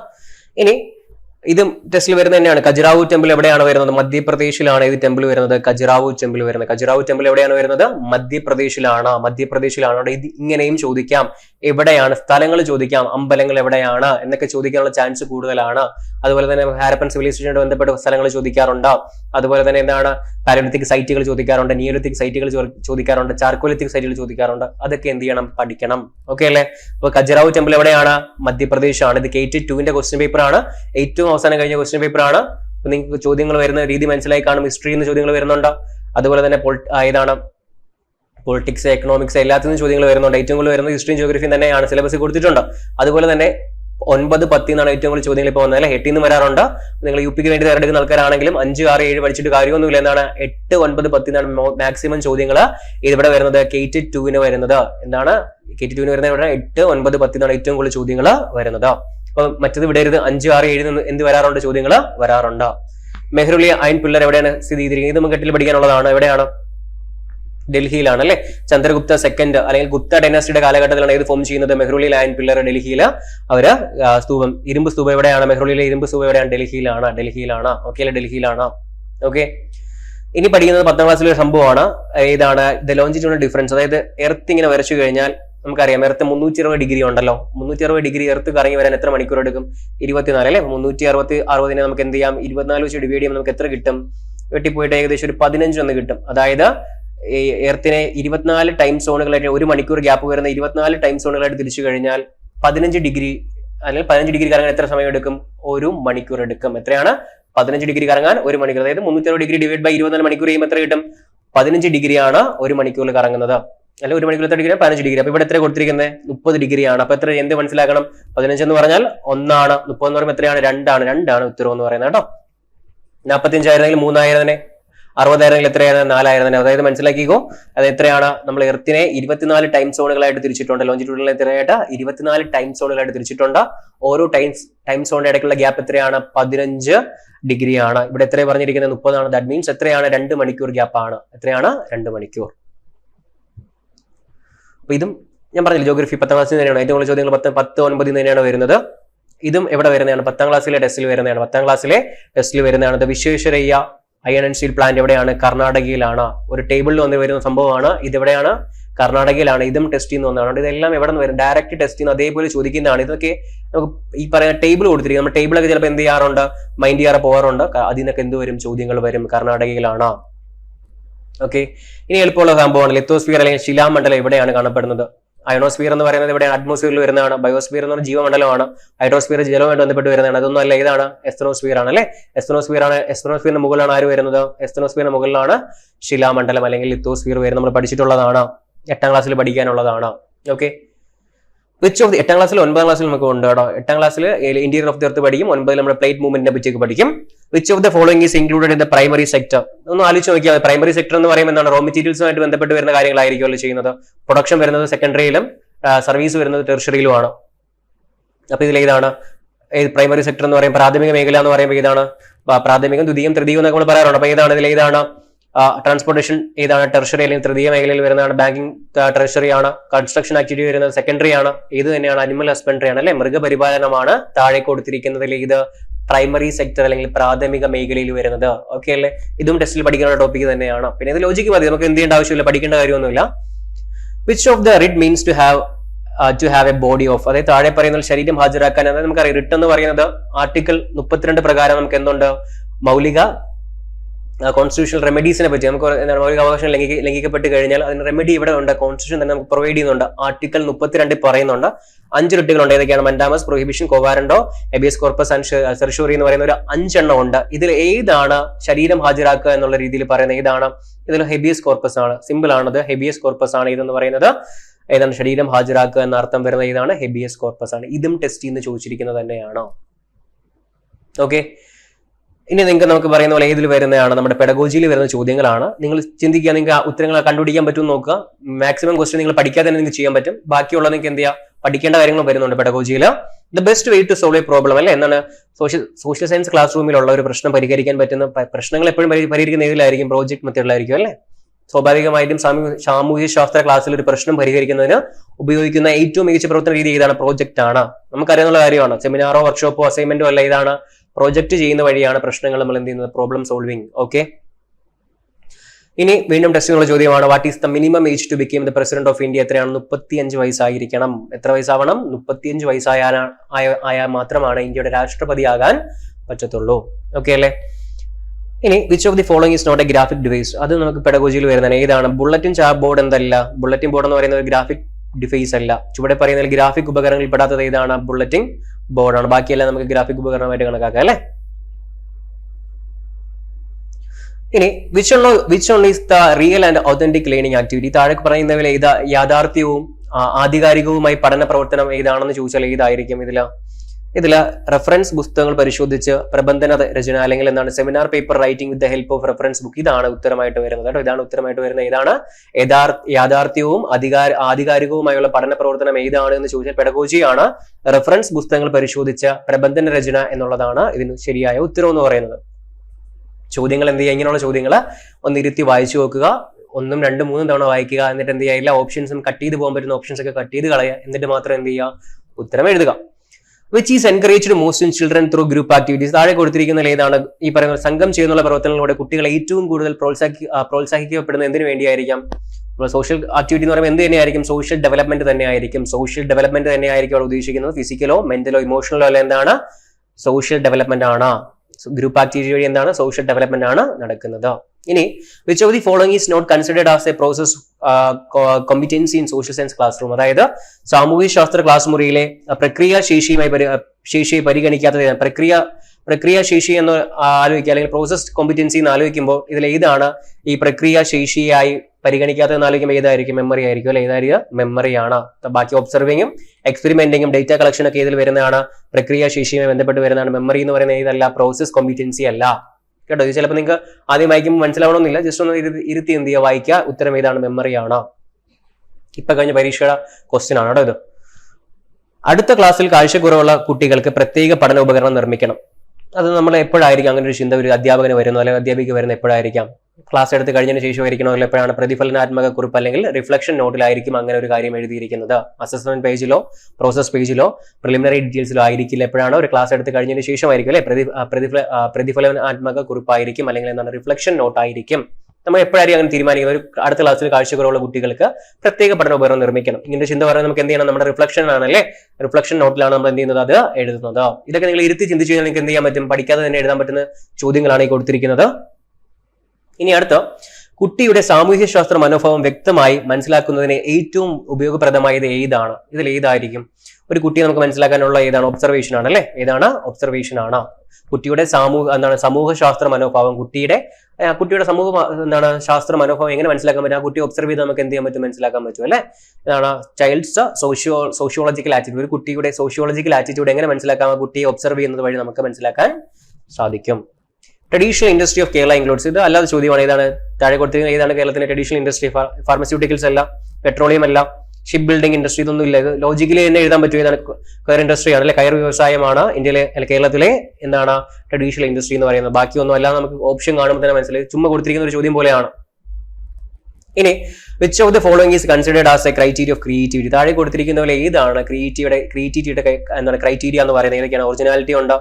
Speaker 1: ഇനി ഇതും ടെസ്റ്റിൽ വരുന്നത് തന്നെയാണ്. കജിറാവു ടെമ്പിൾ എവിടെയാണ് വരുന്നത്? മധ്യപ്രദേശിലാണ് ഇത് ടെമ്പിൾ വരുന്നത്. കജിറാവു ടെമ്പിൾ വരുന്നത്. കജിറാവു ടെമ്പിൾ എവിടെയാണ് വരുന്നത്? മധ്യപ്രദേശിലാണ്. മധ്യപ്രദേശിലാണ്? ഇത് ഇങ്ങനെയും ചോദിക്കാം. എവിടെയാണ്? സ്ഥലങ്ങൾ ചോദിക്കാം. അമ്പലങ്ങൾ എവിടെയാണ്? എന്നൊക്കെ ചോദിക്കാനുള്ള ചാൻസ് കൂടുതലാണ്. അതുപോലെ തന്നെ ഹാരപ്പൻ സിവിലൈസേഷനോട് ബന്ധപ്പെട്ട സ്ഥലങ്ങൾ ചോദിക്കാറുണ്ട്. അതുപോലെ തന്നെ എന്താണ്? പാരോലിത്തിക് സൈറ്റുകൾ ചോദിക്കാറുണ്ട് നിയോലിത്തിക് സൈറ്റുകൾ ചോദിക്കാറുണ്ട് ചാർക്കോലിത്തിക് സൈറ്റുകൾ ചോദിക്കാറുണ്ട്. അതൊക്കെ എന്ത് ചെയ്യണം? പഠിക്കണം. ഓക്കെ അല്ലേ? അപ്പൊ ഖജറാവു ടെമ്പിൾ എവിടെയാണ്? മധ്യപ്രദേശാണ്. ഇത് കേറ്റ് ടുവിന്റെ ക്വസ്റ്റ്യൻ ആണ്. ഏറ്റവും അവസാനം കഴിഞ്ഞ ക്വസ്റ്റ്യൻ അപ്പൊ നിങ്ങൾക്ക് ചോദ്യങ്ങൾ വരുന്ന രീതി മനസ്സിലായി കാണും. ഹിസ്റ്ററിയിൽ നിന്ന് ചോദ്യങ്ങൾ വരുന്നുണ്ട്. അതുപോലെ തന്നെ ഏതാണ്? പൊളിറ്റിക്സ് എക്കണോമിക്സ് എല്ലാത്തിനും ചോദ്യങ്ങൾ വരുന്നുണ്ട്. ഏറ്റവും കൂടുതൽ വരുന്നത് ഹിസ്റ്ററി ജോഗ്രഫിയും തന്നെയാണ് സിലബസ് കൊടുത്തിട്ടുണ്ട്. അതുപോലെ തന്നെ ഒൻപത് പത്തിൽ നിന്നാണ് ഏറ്റവും കൂടുതൽ ചോദ്യങ്ങൾ ഇപ്പോൾ വന്നത് എട്ടിൽ നിന്ന് വരാറുണ്ട്. നിങ്ങൾ യു പിക്ക് വേണ്ടി തിരഞ്ഞെടുക്കുന്ന ആൾക്കാരാണെങ്കിലും അഞ്ച് ആറ് ഏഴ് പഠിച്ചിട്ട് കാര്യമൊന്നുമില്ല. എന്നാണ് എട്ട് ഒൻപത് പത്തിൽ നിന്നാണ് മാക്സിമം ചോദ്യങ്ങൾ ഇതിവിടെ വരുന്നത്. കേറ്റ് ടുവിന് വരുന്നത്. എന്താണ്? കേറ്റ് ടുവിന് വരുന്നത് ഇവിടെ എട്ട് ഒൻപത് പത്തിൽ നിന്നാണ് ഏറ്റവും കൂടുതൽ ചോദ്യങ്ങൾ വരുന്നത്. അപ്പൊ മറ്റത് വിടരുത്. അഞ്ച് ആറ് ഏഴ് നിന്ന് എന്ത് വരാറുണ്ട്? ചോദ്യങ്ങൾ വരാറുണ്ട്. മെഹ്റുലി അയൻ പിള്ളർ എവിടെയാണ് സ്ഥിതി ചെയ്തിരിക്കുന്നത്? ഇത് നമുക്ക് എട്ടിൽ പഠിക്കാനുള്ളതാണ്. എവിടെയാണ്? ഡൽഹിയിലാണ് അല്ലെ? ചന്ദ്രഗുപ്ത സെക്കൻഡ് അല്ലെങ്കിൽ ഗുപ്ത ഡൈനാസിയുടെ കാലഘട്ടത്തിലാണ് ഇത് ഫോം ചെയ്യുന്നത്? മെഹ്റുലി ലയൻ പില്ലർ ഡൽഹിയിൽ അവർ സ്തൂപം ഇരുമ്പ് സ്തൂപം എവിടെയാണ്? മെഹ്റുലിയിലെ ഇരുമ്പ് സ്തൂപം എവിടെയാണ്? ഡൽഹിയിലാണ് ഡൽഹിയിലാണ്. ഓക്കെ അല്ലെ? ഡൽഹിയിലാണ്. ഓക്കെ ഇനി പഠിക്കുന്നത് പത്താം ക്ലാസ്സിലെ ഒരു സംഭവമാണ്. ഇതാണ് ദ ലോഞ്ചിറ്റ്യൂണൽ ഡിഫറൻസ് അതായത് എർത്ത് ഇങ്ങനെ വരച്ചു കഴിഞ്ഞാൽ നമുക്കറിയാം എർത്ത് മുന്നൂറ്റി അറുപത് ഡിഗ്രി ഉണ്ടല്ലോ. മുന്നൂറ്റി അറുപത് ഡിഗ്രി എർത്ത് കറങ്ങി വരാൻ എത്ര മണിക്കൂർ എടുക്കും? ഇരുപത്തിനാല് അല്ലെ? മുന്നൂറ്റി അറുപത്തി അറുപതിനെ നമുക്ക് എന്ത് ചെയ്യാം? ഇരുപത്തിനാല് വെച്ച് ഡിവൈഡ് ചെയ്യുമ്പോൾ നമുക്ക് എത്ര കിട്ടും? വെട്ടിപ്പോയിട്ട് ഏകദേശം ഒരു പതിനഞ്ച് ഒന്ന് കിട്ടും. അതായത് എർത്തിനെ ഇരുപത്തിനാല് ടൈം സോണുകളായിട്ട് ഒരു മണിക്കൂർ ഗ്യാപ്പ് വരുന്ന ഇരുപത്തിനാല് ടൈം സോണുകളായിട്ട് തിരിച്ചു കഴിഞ്ഞാൽ പതിനഞ്ച് ഡിഗ്രി അല്ലെങ്കിൽ പതിനഞ്ച് ഡിഗ്രി കറങ്ങാൻ എത്ര സമയം എടുക്കും? ഒരു മണിക്കൂർ എടുക്കും. എത്രയാണ്? പതിനഞ്ച് ഡിഗ്രി കറങ്ങാൻ ഒരു മണിക്കൂർ. അതായത് മുന്നൂറ്റി അറുപത് ഡിഗ്രി ഡിവൈഡ് ബൈ ഇരുപത്തിനാല് മണിക്കൂർ ചെയ്യുമ്പോൾ എത്ര കിട്ടും? പതിനഞ്ച് ഡിഗ്രിയാണ് ഒരു മണിക്കൂറിൽ കറങ്ങുന്നത്. അല്ല ഒരു മണിക്കൂർ എത്ര ഡിഗ്രി? പതിനഞ്ച് ഡിഗ്രി. അപ്പൊ ഇവിടെ എത്ര കൊടുത്തിരിക്കുന്നത്? മുപ്പത് ഡിഗ്രിയാണ്. അപ്പൊ എത്ര എന്ത് മനസ്സിലാക്കണം? പതിനഞ്ച് എന്ന് പറഞ്ഞാൽ ഒന്നാണ്. മുപ്പത് എന്ന് പറയുമ്പോൾ എത്രയാണ്? രണ്ടാണ്. രണ്ടാണ് ഉത്തരവ് എന്ന് പറയുന്നത് കേട്ടോ. നാൽപ്പത്തിയഞ്ചായിരുന്നെങ്കിൽ മൂന്നായിരത്തിനെ അറുപതായിരമെങ്കിൽ എത്രയാണ്? നാലായിരത്തിന്. അതായത് മനസ്സിലാക്കിക്കോ അത് എത്രയാണ്? നമ്മൾ എർത്തിനെ ഇരുപത്തിനാല് ടൈം സോണുകളായിട്ട് തിരിച്ചിട്ടുണ്ട്. ലോഞ്ചിറ്റ്യൂഡിൽ എത്രയായിട്ട്? ഇരുപത്തിനാല് ടൈം സോണുകളായിട്ട് തിരിച്ചിട്ടുണ്ട്. ഓരോ ടൈം ടൈം സോണിന്റെ ഇടയ്ക്കുള്ള ഗ്യാപ്പ് എത്രയാണ്? പതിനഞ്ച് ഡിഗ്രിയാണ്. ഇവിടെ എത്ര പറഞ്ഞിരിക്കുന്നത്? മുപ്പതാണ്. ദാറ്റ് മീൻസ് എത്രയാണ്? രണ്ട് മണിക്കൂർ ഗ്യാപ്പാണ് എത്രയാണ്? രണ്ട് മണിക്കൂർ. അപ്പൊ ഇതും ഞാൻ പറഞ്ഞില്ല ജോഗ്രഫി പത്താം ക്ലാസ്സിൽ തന്നെയാണ് ഏറ്റവും കൂടുതൽ ചോദ്യങ്ങൾ പത്ത് പത്ത് ഒൻപതിൽ തന്നെയാണ് വരുന്നത്. ഇതും എവിടെ വരുന്നതാണ്? പത്താം ക്ലാസ്സിലെ ടെസ്റ്റിൽ വരുന്നതാണ്. പത്താം ക്ലാസ്സിലെ ടെസ്റ്റിൽ വരുന്നതാണ്. Visvesvaraya iron and steel plant എവിടെയാണ്? കർണാടകയിലാണ്. ഒരു ടേബിളിൽ വന്ന് വരുന്ന സംഭവമാണ്. ഇതെവിടെയാണ്? കർണാടകയിലാണ്. ഇതും ടെസ്റ്റ് ചെയ്യുന്ന ഒന്നാണ്. ഇതെല്ലാം എവിടെ നിന്ന് വരും? ഡയറക്റ്റ് ടെസ്റ്റ് ചെയ്യുന്ന അതേപോലെ ചോദിക്കുന്നതാണ്. ഇതൊക്കെ നമുക്ക് ഈ പറയുന്ന ടേബിൾ കൊടുത്തിരിക്കും നമ്മൾ ടേബിളൊക്കെ ചിലപ്പോൾ എന്ത് ചെയ്യാറുണ്ട്? മൈൻഡ് ചെയ്യാറ് പോകാറുണ്ട്. അതിൽ നിന്നൊക്കെ എന്ത് വരും? ചോദ്യങ്ങൾ വരും കർണാടകയിലാണ്. ഓക്കെ ഇനി എളുപ്പമുള്ള സംഭവമാണ്. ലിത്തോസ്ഫിയർ അല്ലെങ്കിൽ ശിലാമണ്ഡലം എവിടെയാണ് കാണപ്പെടുന്നത്? അയണോസ്ഫിയർ എന്ന് പറയുന്നത് ഇവിടെ അറ്റ്മോസ്ഫിയറിൽ വരുന്നതാണ് ബയോസ്ഫിയർ എന്ന് പറഞ്ഞ ജീവമണ്ഡലമാണ് ഹൈഡ്രോസ്ഫിയർ ജലവുമായിട്ട് ബന്ധപ്പെട്ട് വരുന്നതാണ്. അതൊന്നും അല്ല ഇതാണ് എസ്തനോസ്ഫിയർ ആണ് അല്ലെ? എസ്തനോസ്ഫിയർ ആണ് എസ്തനോസ്ഫിയറിന്റെ മുകളിലാണ് ആര് വരുന്നത്? എസ്തനോസ്ഫിയറിന്റെ മുകളിലാണ് ശിലാമണ്ഡലം അല്ലെങ്കിൽ ലിത്തോസ്ഫിയർ വരുന്നത്. നമ്മൾ പഠിച്ചിട്ടുള്ളതാണ് എട്ടാം ക്ലാസ്സിൽ പഠിക്കാനുള്ളതാണ്. ഓക്കെ വിച്ച് ഓഫ് ദി എട്ടാം ക്ലാസ്സിൽ ഒൻപതാം ക്ലാസ്സിൽ നമുക്ക് ഉണ്ട് കേട്ടോ എട്ടാം ക്ലാസ്സിൽ ഇന്റീരിയർ ഓഫ് ദി എർത്ത് പഠിക്കും. ഒൻപതിൽ നമ്മുടെ പ്ലേറ്റ് മൂവ്മെന്റിനെ പറ്റിയൊക്കെ പഠിക്കും. Which of the following is included in the primary sector ഒന്ന് ആലോചിച്ച് നോക്കിയാൽ പ്രൈമറി സെക്ടർ എന്ന് പറയുമ്പോൾ എന്താണ്? റോ മെറ്റീരിയൽസുമായിട്ട് ബന്ധപ്പെട്ട് വരുന്ന കാര്യങ്ങളായിരിക്കുമല്ലോ ചെയ്യുന്നത്. പ്രൊഡക്ഷൻ വരുന്നത് സെക്കൻഡറിയിലും സർവീസ് വരുന്നത് ടെർഷറിയിലുമാണ് അപ്പൊ ഇതിൽ ഏത് പ്രൈമറി സെക്ടർ എന്ന് പറയുമ്പോൾ പ്രാഥമിക മേഖല എന്ന് പറയുമ്പോൾ ഏതാണ്? പ- പ്രാഥമികം ദ്വിതീയം തൃതീയം എന്നൊക്കെ നമ്മൾ പറയാറുണ്ട്. അപ്പൊ ഏതാണ്? ഇതിൽ ഏതാണ്? ട്രാൻസ്പോർട്ടേഷൻ ഏതാണ് ടെർഷറി അല്ലെങ്കിൽ തൃതീയ മേഖലയിൽ വരുന്നതാണ്. ബാങ്കിങ് ട്രഷറി ആണ്. കൺസ്ട്രക്ഷൻ ആക്ടിവിറ്റി വരുന്നത് സെക്കൻഡറി ആണ്. ഇത് തന്നെയാണ് അനിമൽ ഹസ്ബൻഡറി ആണ് അല്ലെ? മൃഗപരിപാലനമാണ് താഴെ കൊടുത്തിരിക്കുന്നതിൽ ഇത് പ്രൈമറി സെക്ടർ അല്ലെങ്കിൽ പ്രാഥമിക മേഖലയിൽ വരുന്നത്. ഓക്കെ അല്ലേ? ഇതും ടെസ്റ്റിൽ പഠിക്കേണ്ട ടോപ്പിക് തന്നെയാണ്. പിന്നെ ഇത് ലോജിക്ക് മതി. നമുക്ക് എന്ത് ചെയ്യേണ്ട ആവശ്യമില്ല. പഠിക്കേണ്ട കാര്യമൊന്നുമില്ല. Which of the writ means to have to have a body of അതായത് താഴെ പറയുന്ന ശരീരം ഹാജരാക്കാൻ അതായത് നമുക്കറിയാം റിട്ട് എന്ന് പറയുന്നത് ആർട്ടിക്കിൾ മുപ്പത്തിരണ്ട് പ്രകാരം നമുക്ക് എന്തുണ്ട്? മൗലിക കോൺസ്റ്റിറ്റ്യൂഷണൽ റെമഡീസിനെ പറ്റി നമുക്ക് എന്താണ്? മൗലിക അവകാശം ലംഘിക്ക ലംഘിക്കപ്പെട്ട് കഴിഞ്ഞാൽ അതിന് റെമഡി ഇവിടെ ഉണ്ട് കോൺസ്റ്റിറ്റ്യൂഷൻ തന്നെ നമുക്ക് പ്രൊവൈഡ് ചെയ്യുന്നുണ്ട്. ആർട്ടിക്കൽ മുപ്പത്തിരണ്ടിൽ പറയുന്നുണ്ട്. അഞ്ച് റിട്ടുകളുണ്ട് ഏതൊക്കെയാണ്? Mandamus prohibition quo warranto habeas corpus and certiorari എന്ന് പറയുന്ന ഒരു അഞ്ചെണ്ണം ഉണ്ട്. ഇതിൽ ഏതാണ് ശരീരം ഹാജരാക്കുക എന്നുള്ള രീതിയിൽ പറയുന്നത്? ഏതാണ്? ഇതിൽ ഹെബിയസ് കോർപ്പസ് ആണ്. സിമ്പിൾ ആണത് ഹെബിയസ് കോർപ്പസ് ആണ് ഇതെന്ന് പറയുന്നത്. ഏതാണ് ശരീരം ഹാജരാക്കുക എന്ന അർത്ഥം വരുന്ന ഏതാണ്? ഹെബിയസ് കോർപ്പസ് ആണ്. ഇതും ടെസ്റ്റ് ചെയ്യുന്ന ചോദിച്ചിരിക്കുന്നത് തന്നെയാണോ? ഓക്കെ ഇനി നിങ്ങൾക്ക് നമുക്ക് പറയുന്ന പോലെ ഏതിൽ വരുന്നതാണ്? നമ്മുടെ പെഡഗോജിയിൽ വരുന്ന ചോദ്യങ്ങളാണ്. നിങ്ങൾ ചിന്തിക്കുക നിങ്ങൾക്ക് ഉത്തരങ്ങൾ കണ്ടുപിടിക്കാൻ പറ്റും നോക്കുക. മാക്സിമം ക്വസ്റ്റ്യൻ നിങ്ങൾ പഠിക്കാതെ തന്നെ നിങ്ങൾക്ക് ചെയ്യാൻ പറ്റും. ബാക്കിയുള്ള നിങ്ങൾക്ക് എന്ത് ചെയ്യാം? പഠിക്കേണ്ട കാര്യങ്ങൾ വരുന്നുണ്ട് പെഡഗോജിയിൽ the best way to solve a problem അല്ലെ? എന്നാണ് സോഷ്യൽ സോഷ്യൽ സയൻസ് ക്ലാസ് റൂമിലുള്ള ഒരു പ്രശ്നം പരിഹരിക്കാൻ പറ്റുന്ന പ്രശ്നങ്ങൾ എപ്പോഴും പരിഹരിക്കുന്ന ഏതിലായിരിക്കും? പ്രോജക്ട് മെത്തേഡിലായിരിക്കും അല്ലേ? സ്വാഭാവികമായിട്ടും സാമൂഹ്യ ശാസ്ത്ര ക്ലാസ്സിൽ ഒരു പ്രശ്നം പരിഹരിക്കുന്നതിന് ഉപയോഗിക്കുന്ന ഏറ്റവും മികച്ച പ്രവർത്തന രീതി ഏതാണ്? പ്രോജക്റ്റ് ആണ്. നമുക്കറിയാവുന്ന കാര്യമാണ്. സെമിനാറോ വർക്ക്ഷോപ്പോ അസൈൻമെന്റോ അല്ല ഇതാണ്. പ്രോജക്റ്റ് ചെയ്യുന്ന വഴിയാണ് പ്രശ്നങ്ങൾ നമ്മൾ എന്ത് ചെയ്യുന്നത്? പ്രോബ്ലം സോൾവിങ് ഓക്കെ ഇനി വീണ്ടും ടെസ്റ്റിനുള്ള ചോദ്യമാണ്. What is the minimum age to become the president of India എത്രയാണ്? മുപ്പത്തിയഞ്ച് വയസ്സായിരിക്കണം. എത്ര വയസ്സാവണം? മുപ്പത്തിയഞ്ച് വയസ്സായാൽ ആയ- ആയാൽ മാത്രമാണ് ഇന്ത്യയുടെ രാഷ്ട്രപതിയാകാൻ പറ്റത്തുള്ളൂ. ഓക്കെ അല്ലേ? ഇനി which of the following is not a graphic device അത് നമുക്ക് പെഡഗോജിയിൽ വരുന്നതാണ്. ഏതാണ്? ബുള്ളറ്റിൻ ചാപ്പ് ബോർഡ് എന്തല്ല? ബുള്ളറ്റിൻ ബോർഡ് എന്ന് പറയുന്ന ഒരു ഗ്രാഫിക് ഡിവൈസ് അല്ല. ചുവടെ പറയുന്ന ഗ്രാഫിക് ഉപകരണങ്ങളിൽ പെടാത്തത് ഏതാണ്? ബുള്ളറ്റിൻ ബോർഡാണ് ബാക്കിയെല്ലാം നമുക്ക് ഗ്രാഫിക് ഉപകരണമായിട്ട് കണക്കാക്കാം അല്ലേ? ഇനി which on which on is the real and authentic learning activity താഴെ പറയുന്നവരെ ഏതാ യാഥാർത്ഥ്യവും ആധികാരികവുമായി പഠന പ്രവർത്തനം ഏതാണെന്ന് ചോദിച്ചാൽ ഏതായിരിക്കും ഇതില? ഇതിൽ റെഫറൻസ് പുസ്തകങ്ങൾ പരിശോധിച്ച് പ്രബന്ധന രചന അല്ലെങ്കിൽ എന്താണ് seminar paper writing with the help of reference book ഇതാണ് ഉത്തരമായിട്ട് വരുന്നത് കേട്ടോ. ഇതാണ് ഉത്തരമായിട്ട് വരുന്നത്. യഥാർത്ഥ യാഥാർത്ഥ്യവും അധികാര ആധികാരികവുമായുള്ള പഠന പ്രവർത്തനം ഏതാണ് എന്ന് ചോദിച്ചാൽ പെഡഗോജിയാണ് റെഫറൻസ് പുസ്തകങ്ങൾ പരിശോധിച്ച പ്രബന്ധന രചന എന്നുള്ളതാണ് ഇതിന് ശരിയായ ഉത്തരം എന്ന് പറയുന്നത്. ചോദ്യങ്ങൾ എന്ത് ചെയ്യുക? ഇങ്ങനെയുള്ള ചോദ്യങ്ങൾ ഒന്ന് ഇരുത്തി വായിച്ചു നോക്കുക. ഒന്നും രണ്ടും മൂന്നും തവണ വായിക്കുക. എന്നിട്ട് എന്ത് ചെയ്യുക? എല്ലാ ഓപ്ഷൻസും കട്ട് ചെയ്ത് പോകാൻ പറ്റുന്ന ഓപ്ഷൻസ് ഒക്കെ കട്ട് ചെയ്ത് കളയുക. എന്നിട്ട് മാത്രം എന്ത് ചെയ്യുക? ഉത്തരം എഴുതുക. Which is encouraged most in children through group activities താഴെ കൊടുത്തിരിക്കുന്ന ഏതാണ് ഈ പറയുന്ന സംഘം ചെയ്യുന്നുള്ള പ്രവർത്തനങ്ങളിലൂടെ കുട്ടികളെ ഏറ്റവും കൂടുതൽ പ്രോത്സാഹി പ്രോത്സാഹിക്കപ്പെടുന്നത് പ്രോത്സാഹിക്കപ്പെടുന്ന എന്തിനു വേണ്ടിയായിരിക്കാം? സോഷ്യൽ ആക്ടിവിറ്റി എന്ന് പറയുമ്പോൾ എന്ത് തന്നെയായിരിക്കും? സോഷ്യൽ ഡെവലപ്മെന്റ് തന്നെയായിരിക്കും. സോഷ്യൽ ഡെവലപ്മെന്റ് തന്നെയായിരിക്കും അവിടെ ഉദ്ദേശിക്കുന്നത്. ഫിസിക്കലോ മെന്റലോ ഇമോഷണലോ അല്ല എന്താണ്? സോഷ്യൽ ഡെവലപ്മെന്റ് ആണ്. ഗ്രൂപ്പ് ആക്ടിവിറ്റി വഴി എന്താണ്? സോഷ്യൽ ഡെവലപ്മെന്റ് ആണ് നടക്കുന്നത്. ഇനി which of the following is not considered as a process competency in social science classroom അതായത് സാമൂഹ്യ ശാസ്ത്ര ക്ലാസ് മുറിയിലെ പ്രക്രിയ ശേഷിയുമായി ശേഷിയെ പരിഗണിക്കാത്തത് പ്രക്രിയ പ്രക്രിയ ശേഷി എന്ന് ആലോചിക്കുക. അല്ലെങ്കിൽ പ്രോസസ് കോമ്പിറ്റൻസി എന്ന് ആലോചിക്കുമ്പോൾ ഇതിൽ ഏതാണ് ഈ പ്രക്രിയ ശേഷിയായി പരിഗണിക്കാത്തതെന്ന് ആലോചിക്കുമ്പോൾ ഏതായിരിക്കും? മെമ്മറി ആയിരിക്കും അല്ലെ? ഏതായിരിക്കും മെമ്മറി ആണ്. ബാക്കി ഒബ്സർവിങ്ങും എക്സ്പെരിമെന്റിങ്ങും ഡേറ്റ കളക്ഷൻ ഒക്കെ ഇതിൽ വരുന്നതാണ്. പ്രക്രിയ ശേഷിയുമായി ബന്ധപ്പെട്ട് വരുന്നതാണ്. മെമ്മറി എന്ന് പറയുന്നത് ഏതല്ല? പ്രോസസ് കോമ്പിറ്റൻസി അല്ല. കേട്ടോ? ഇത് ചിലപ്പോൾ നിങ്ങൾക്ക് ആദ്യം വായിക്കുമ്പോൾ മനസ്സിലാവണമെന്നില്ല. ജസ്റ്റ് ഒന്ന് ഇരുത്തി- എന്ത് ചെയ്യുക? വായിക്കുക. ഉത്തരം ഏതാണ്? മെമ്മറി ആണോ. ഇപ്പൊ കഴിഞ്ഞ പരീക്ഷയുടെ ക്വസ്റ്റ്യൻ ആണ് കേട്ടോ ഇത്. അടുത്ത ക്ലാസ്സിൽ കാഴ്ചക്കുറവുള്ള കുട്ടികൾക്ക് പ്രത്യേക പഠന ഉപകരണം നിർമ്മിക്കണം. അത് നമ്മൾ എപ്പോഴായിരിക്കും? അങ്ങനെ ഒരു ചിന്ത ഒരു അധ്യാപകന് വരുന്നു അല്ലെങ്കിൽ അധ്യാപിക വരുന്ന എപ്പോഴായിരിക്കാം? ക്ലാസ് എടുത്ത് കഴിഞ്ഞതിന് ശേഷമായിരിക്കണോ അല്ലെങ്കിൽ എപ്പോഴാണ് പ്രതിഫലനാത്മക കുറിപ്പ് അല്ലെങ്കിൽ റിഫ്ലക്ഷൻ നോട്ടിലായിരിക്കും അങ്ങനെ ഒരു കാര്യം എഴുതിയിരിക്കുന്നത്. അസസ്മെന്റ് പേജിലോ പ്രോസസ് പേജിലോ പ്രിലിമിനറി ഡീറ്റെയിൽസിലോ ആയിരിക്കില്ല. എപ്പോഴാണ് ഒരു ക്ലാസ് എടുത്ത് കഴിഞ്ഞതിന് ശേഷമായിരിക്കും അല്ലെ? പ്രതി പ്രതിഫല പ്രതിഫലനാത്മക കുറിപ്പായിരിക്കും അല്ലെങ്കിൽ എന്താണ് റിഫ്ലക്ഷൻ നോട്ട് ആയിരിക്കും നമ്മൾ എപ്പോഴായിരിക്കും അങ്ങനെ തീരുമാനിക്കുന്നത്? ഒരു അടുത്ത ക്ലാസ്സിൽ കാഴ്ചക്കുറവുള്ള കുട്ടികൾക്ക് പ്രത്യേക പഠന ഉപകരണം നിർമ്മിക്കണം. ഇങ്ങനെ ചിന്ത പറയുന്നത് നമുക്ക് എന്ത് ചെയ്യണം? നമ്മുടെ റിഫ്ലക്ഷൻ ആണല്ലേ റിഫ്ലക്ഷൻ നോട്ടിലാണ് നമ്മൾ എന്ത് ചെയ്യുന്നത്? അത് എഴുതുന്നത്. ഇതൊക്കെ നിങ്ങൾ ഇരുത്തി ചിന്തിച്ചു കഴിഞ്ഞാൽ നിങ്ങൾക്ക് എന്ത് ചെയ്യാൻ പറ്റും? പഠിക്കാതെ തന്നെ എഴുതാൻ പറ്റുന്ന ചോദ്യങ്ങളാണ് ഈ കൊടുത്തിരിക്കുന്നത്. ഇനി അടുത്ത? കുട്ടിയുടെ സാമൂഹ്യ ശാസ്ത്ര മനോഭാവം വ്യക്തമായി മനസ്സിലാക്കുന്നതിന് ഏറ്റവും ഉപയോഗപ്രദമായത് ഏതാണ്? ഇതിൽ ഏതായിരിക്കും? ഒരു കുട്ടിയെ നമുക്ക് മനസ്സിലാക്കാനുള്ള ഏതാണ്? ഒബ്സർവേഷൻ ആണ് അല്ലെ? ഏതാണ്? ഒബ്സർവേഷൻ ആണ്. കുട്ടിയുടെ സാമൂഹ എന്താണ് സമൂഹ ശാസ്ത്ര മനോഭാവം കുട്ടിയുടെ കുട്ടിയുടെ സമൂഹ എന്താണ് ശാസ്ത്ര മനോഭാവം എങ്ങനെ മനസ്സിലാക്കാൻ പറ്റും? ആ കുട്ടിയെ ഒബ്സർവ് ചെയ്ത് നമുക്ക് എന്ത് ചെയ്യാൻ പറ്റും? മനസ്സിലാക്കാൻ പറ്റും അല്ലെ? ഇതാണ് ചൈൽഡ്സ് സോഷ്യോ സോഷ്യോളജിക്കൽ ആറ്റിറ്റ്യൂഡ് ഒരു കുട്ടിയുടെ സോഷ്യോളജിക്കൽ ആറ്റിറ്റ്യൂഡ് എങ്ങനെ മനസ്സിലാക്കാം? ആ കുട്ടിയെ ഒബ്സർവ് ചെയ്യുന്നത് വഴി നമുക്ക് മനസ്സിലാക്കാൻ സാധിക്കും. Traditional industry of Kerala includes ഇത്. അല്ലാതെ ചോദ്യമാണ് ഏതാണ്? താഴെ കൊടുത്തിരിക്കുന്ന ഏതാണ് കേരളത്തിലെ ട്രഡീഷണൽ ഇൻഡസ്ട്രി ഫാർമസ്യൂട്ടിക്കൽസ് അല്ല പെട്രോളിയം അല്ല ഷിപ്പ് ബിൽഡിംഗ് ഇൻഡസ്ട്രി ഇതൊന്നും ഇല്ല. ഇത് ലോജിക്കലി തന്നെ എഴുതാൻ പറ്റും ഏതാണ് കയർ ഇൻഡസ്ട്രി ആണ്. അല്ലെ? കയർ വ്യവസായമാണ് ഇന്ത്യയിലെ അല്ലെ കേരളത്തിലെ എന്താണ് ട്രഡീഷണൽ ഇൻഡസ്ട്രി എന്ന് പറയുന്നത്. ബാക്കിയൊന്നും അല്ല നമുക്ക് ഓപ്ഷൻ കാണുമ്പോൾ തന്നെ മനസ്സിലായി. ചുമ്മാ കൊടുത്തിരിക്കുന്ന ഒരു ചോദ്യം പോലെയാണ്. ഇനി which of the following is considered as a criteria of creativity താഴെ കൊടുത്തിരിക്കുന്ന പോലെ ഏതാണ്? ക്രിയേറ്റീവിടെ ക്രിയേറ്റിവിറ്റിയുടെ എന്താണ് ക്രൈറ്റീരിയ എന്ന് പറയുന്നത്? ഏതൊക്കെയാണ്? ഒറിജിനാലിറ്റി ഉണ്ട്?